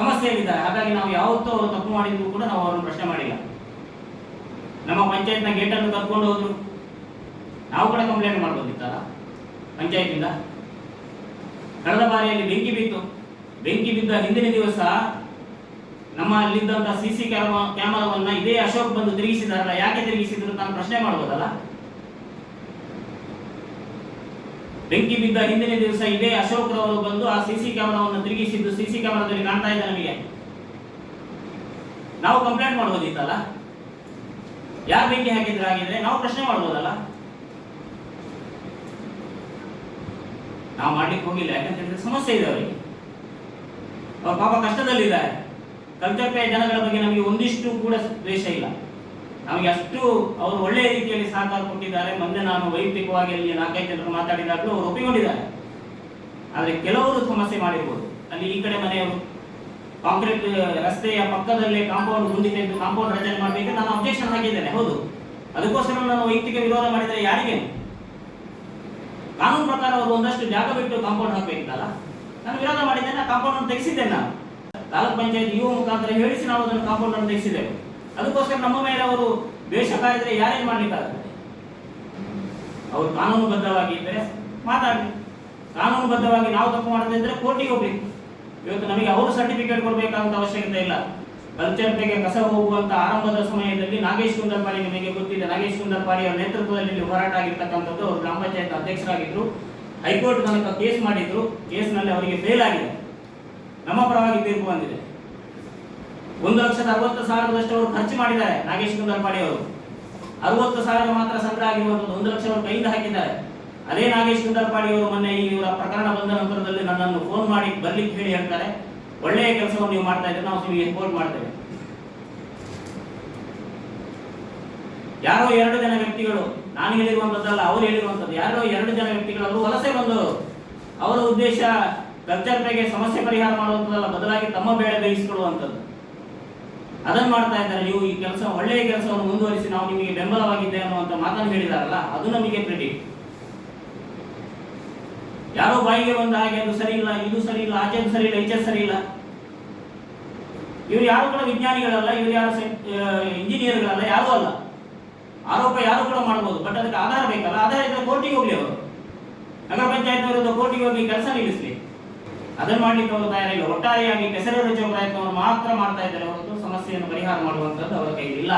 ಸಮಸ್ಯೆಯಲ್ಲಿದ್ದಾರೆ. ಹಾಗಾಗಿ ನಾವು ಯಾವತ್ತೂ ಅವರು ತಪ್ಪು ಮಾಡಿದ್ರು ಕೂಡ ನಾವು ಅವರನ್ನು ಪ್ರಶ್ನೆ ಮಾಡಿಲ್ಲ. ನಮ್ಮ ಪಂಚಾಯತ್ನ ಗೇಟನ್ನು ಕರ್ಕೊಂಡು ಹೋದ್ರು. ನಾವು ಕೂಡ ಕಂಪ್ಲೇಂಟ್ ಮಾಡಬಹುದಿತ್ತಲ್ಲ ಪಂಚಾಯತಿಂದ ಕಳೆದ ಬಾರಿಯಲ್ಲಿ ಬೆಂಕಿ ಬಿತ್ತು. ಬೆಂಕಿ ಬಿದ್ದ ಹಿಂದಿನ ದಿವಸ ನಮ್ಮ ಅಲ್ಲಿದ್ದಂತ ಸಿ ಸಿ ಕ್ಯಾಮರಾವನ್ನ ಇದೇ ಅಶೋಕ್ ಬಂದು ತಿರುಗಿಸಿದಾರಲ್ಲ ಯಾಕೆ ತಿರುಗಿಸಿದ್ರು ನಾನು ಪ್ರಶ್ನೆ ಮಾಡ್ಬೋದಲ್ಲ? ಬೆಂಕಿ ಬಿದ್ದ ಹಿಂದಿನ ದಿವಸ ಇದೇ ಅಶೋಕ್ ರವರು ಬಂದು ಆ ಸಿಸಿ ಕ್ಯಾಮರಾವನ್ನು ತಿರುಗಿಸಿದ್ದು ಸಿಸಿ ಕ್ಯಾಮರಾದಲ್ಲಿ ಕಾಣ್ತಾ ಇದೆ ನಮಗೆ. ನಾವು ಕಂಪ್ಲೇಂಟ್ ಮಾಡ್ಬೋದಿತ್ತಲ್ಲ? ಯಾರು ಬೆಂಕಿ ಹಾಕಿದ್ರೆ ಹಾಗಿದ್ರೆ ನಾವು ಪ್ರಶ್ನೆ ಮಾಡ್ಬೋದಲ್ಲ? ನಾವು ಮಾಡ್ಲಿಕ್ಕೆ ಹೋಗಿಲ್ಲ, ಯಾಕಂತ ಸಮಸ್ಯೆ ಇದೆ ಅವರಿಗೆ. ಅವ್ರ ಪಾಪ ಕಷ್ಟದಲ್ಲಿದ್ದಾರೆ. ಕಲ್ತಪ್ಪೆಯ ಜನಗಳ ಬಗ್ಗೆ ನಮಗೆ ಒಂದಿಷ್ಟು ಕೂಡ ದ್ವೇಷ ಇಲ್ಲ. ನಮಗೆ ಅಷ್ಟು ಅವರು ಒಳ್ಳೆಯ ರೀತಿಯಲ್ಲಿ ಸಹಕಾರ ಕೊಟ್ಟಿದ್ದಾರೆ ಮೊನ್ನೆ ನಾನು ವೈಯಕ್ತಿಕವಾಗಿ ಅಲ್ಲಿ ನಾಲ್ಕೈದು ಜನರು ಮಾತಾಡಿದಾಗಲೂ ಅವರು ಒಪ್ಪಿಕೊಂಡಿದ್ದಾರೆ. ಆದರೆ ಕೆಲವರು ಸಮಸ್ಯೆ ಮಾಡಿರ್ಬೋದು. ಅಲ್ಲಿ ಈ ಕಡೆ ಮನೆಯವರು ಕಾಂಕ್ರೀಟ್, ರಸ್ತೆಯ ಪಕ್ಕದಲ್ಲೇ ಕಾಂಪೌಂಡ್ ಮುಂದಿದೆ ಎಂದು ಕಾಂಪೌಂಡ್ ರಚನೆ ಮಾಡಬೇಕು. ನಾನು ಅಬ್ಜೆಕ್ಷನ್ ಹಾಕಿದ್ದೇನೆ. ಹೌದು. ಅದಕ್ಕೋಸ್ಕರ ನಾನು ವೈಯಕ್ತಿಕ ವಿರೋಧ ಮಾಡಿದರೆ ಯಾರಿಗೆ? ಕಾನೂನು ಪ್ರಕಾರ ಅವರು ಒಂದಷ್ಟು ಜಾಗ ಬಿಟ್ಟು ಕಾಂಪೌಂಡ್ ಹಾಕಬೇಕಿತ್ತಲ್ಲ? ನಾನು ವಿರೋಧ ಮಾಡಿದ್ದೇನೆ. ಕಾಂಪೌಂಡ್ ತೆಗೆಸಿದ್ದೇನೆ ನಾನು. ತಾಲೂಕ್ ಪಂಚಾಯತ್ ಯುವ ಮುಖಾಂತರ ಹೇಳಿಸಿ ನಾವು ಅದನ್ನು ಕಾಂಪೌಂಡ್ ಅನ್ನು ತೆಗೆಸಿದ್ದೇವೆ. ಅದಕ್ಕೋಸ್ಕರ ನಮ್ಮ ಮೇಲೆ ಅವರು ದ್ವೇಷ ಕಾಯಿದ್ರೆ ಯಾರೇನು ಮಾಡ್ಲಿಕ್ಕಾಗುತ್ತೆ ಅವರು ಕಾನೂನುಬದ್ಧವಾಗಿ ಇದ್ದರೆ ಮಾತಾಡಲಿ. ಕಾನೂನುಬದ್ಧವಾಗಿ ನಾವು ತಪ್ಪು ಮಾಡದೇ ಇದ್ರೆ ಕೋರ್ಟಿಗೆ ಹೋಗ್ಬೇಕು ಇವತ್ತು ನಮಗೆ ಅವರು ಸರ್ಟಿಫಿಕೇಟ್ ಕೊಡಬೇಕಾದಂತ ಅವಶ್ಯಕತೆ ಇಲ್ಲ. ಕಲ್ಚರ್ತೆಗೆ ಕಸ ಹೋಗುವಂತ ಆರಂಭದ ಸಮಯದಲ್ಲಿ ನಾಗೇಶ್ ಕುಂದರ್ಪಾಡಿ ನಿಮಗೆ ಗೊತ್ತಿದೆ. ನಾಗೇಶ್ ಕುಂದರ್ಪಾಡಿ ಅವರ ನೇತೃತ್ವದಲ್ಲಿ ಹೋರಾಟ ಆಗಿರ್ತಕ್ಕಂಥದ್ದು ಅವರು ಗ್ರಾಮ ಪಂಚಾಯತ್ ಅಧ್ಯಕ್ಷರಾಗಿದ್ರು. ಹೈಕೋರ್ಟ್ ತನಕ ಕೇಸ್ ಮಾಡಿದ್ರು. ಕೇಸ್ನಲ್ಲಿ ಅವರಿಗೆ ಫೇಲ್ ಆಗಿದೆ. ನಮ್ಮ ಪರವಾಗಿ ತೀರ್ಪು ಬಂದಿದೆ. ಒಂದು ಲಕ್ಷದ ಅರವತ್ತು ಸಾವಿರದಷ್ಟು ಅವರು ಖರ್ಚು ಮಾಡಿದ್ದಾರೆ. ನಾಗೇಶ್ ಕುಂದರ್ಪಾಡಿ ಅವರು. ಅರವತ್ತು ಸಾವಿರ ಮಾತ್ರ ಸಂಗ್ರಹ ಆಗಿರುವಂಥದ್ದು ಒಂದು ಲಕ್ಷ ಅವರು ಕೈಯಿಂದ ಹಾಕಿದ್ದಾರೆ. ಅದೇ ನಾಗೇಶ್ ಕುಂದರ್ಪಾಡಿ ಅವರು ಮೊನ್ನೆ ಈ ಇವರ ಪ್ರಕರಣ ಬಂದ ನಂತರದಲ್ಲಿ ನನ್ನನ್ನು ಫೋನ್ ಮಾಡಿ ಬರ್ಲಿಕ್ಕೆ ಹೇಳಿ ಹೇಳ್ತಾರೆ ಒಳ್ಳೆಯ ಕೆಲಸವನ್ನು ನೀವು ಮಾಡ್ತಾ ಇದ್ರೆ ನಾವು ನಿಮಗೆ ಸಪೋರ್ಟ್ ಮಾಡ್ತೇವೆ. ಯಾರೋ ಎರಡು ಜನ ವ್ಯಕ್ತಿಗಳು, ನಾನು ಹೇಳಿರುವಂತದ್ದಲ್ಲ ಅವರು ಹೇಳಿರುವಂತದ್ದು ಯಾರೋ ಎರಡು ಜನ ವ್ಯಕ್ತಿಗಳು, ಅವರು ವಲಸೆ ಬಂದು ಅವರ ಉದ್ದೇಶ ಕಲ್ಚರ್ಪೆಗೆ ಸಮಸ್ಯೆ ಪರಿಹಾರ ಮಾಡುವಂಥದ್ದಲ್ಲ, ಬದಲಾಗಿ ತಮ್ಮ ಬೇಳೆ ಬೇಯಿಸಿಕೊಳ್ಳುವಂಥದ್ದು. ಅದನ್ನು ಮಾಡ್ತಾ ಇದ್ದಾರೆ. ನೀವು ಈ ಕೆಲಸ, ಒಳ್ಳೆಯ ಕೆಲಸವನ್ನು ಮುಂದುವರಿಸಿ ನಾವು ನಿಮಗೆ ಬೆಂಬಲವಾಗಿದ್ದೆ ಅನ್ನುವಂಥ ಮಾತನ್ನು ಹೇಳಿದಾರಲ್ಲ, ಅದು ನಮಗೆ ಕ್ರೆಡಿಟ್. ಯಾರೋ ಬಾಯಿಗೆ ಬಂದ ಹಾಗೆ ಅದು ಸರಿ ಇಲ್ಲ ಇದು ಸರಿ ಇಲ್ಲ ಆಚೆದು ಸರಿ ಇಲ್ಲ ಈಚೆ ಸರಿ ಇಲ್ಲ ಇವರು ಯಾರು ಕೂಡ ವಿಜ್ಞಾನಿಗಳಲ್ಲ, ಇವರು ಯಾರು ಇಂಜಿನಿಯರ್ಗಳಲ್ಲ, ಯಾರೂ ಅಲ್ಲ. ಆರೋಪ ಯಾರು ಕೂಡ ಮಾಡಬಹುದು, ಬಟ್ ಅದಕ್ಕೆ ಆಧಾರ ಬೇಕಲ್ಲ, ಆಧಾರ ಇದ್ರೆ ಕೋರ್ಟಿಗೆ ಹೋಗ್ಲಿ ಅವರು. ನಗರ ಪಂಚಾಯತ್ ವಿರುದ್ಧ ಕೋರ್ಟಿಗೆ ಹೋಗಿ ಕೆಲಸ ನಿಲ್ಲಿಸಲಿ. ಅದನ್ನು ಮಾಡ್ಲಿಕ್ಕೆ ಅವರು ತಯಾರಿಲ್ಲ. ಒಟ್ಟಾರೆಯಾಗಿ ಕೆಸರೆರಚುವ ಪ್ರಯತ್ನವನ್ನು ಮಾತ್ರ ಮಾಡ್ತಾ ಇದ್ದಾರೆ ಹೊರತು ಸಮಸ್ಯೆಯನ್ನು ಪರಿಹಾರ ಮಾಡುವಂಥದ್ದು ಅವರ ಕೈಲಿಲ್ಲ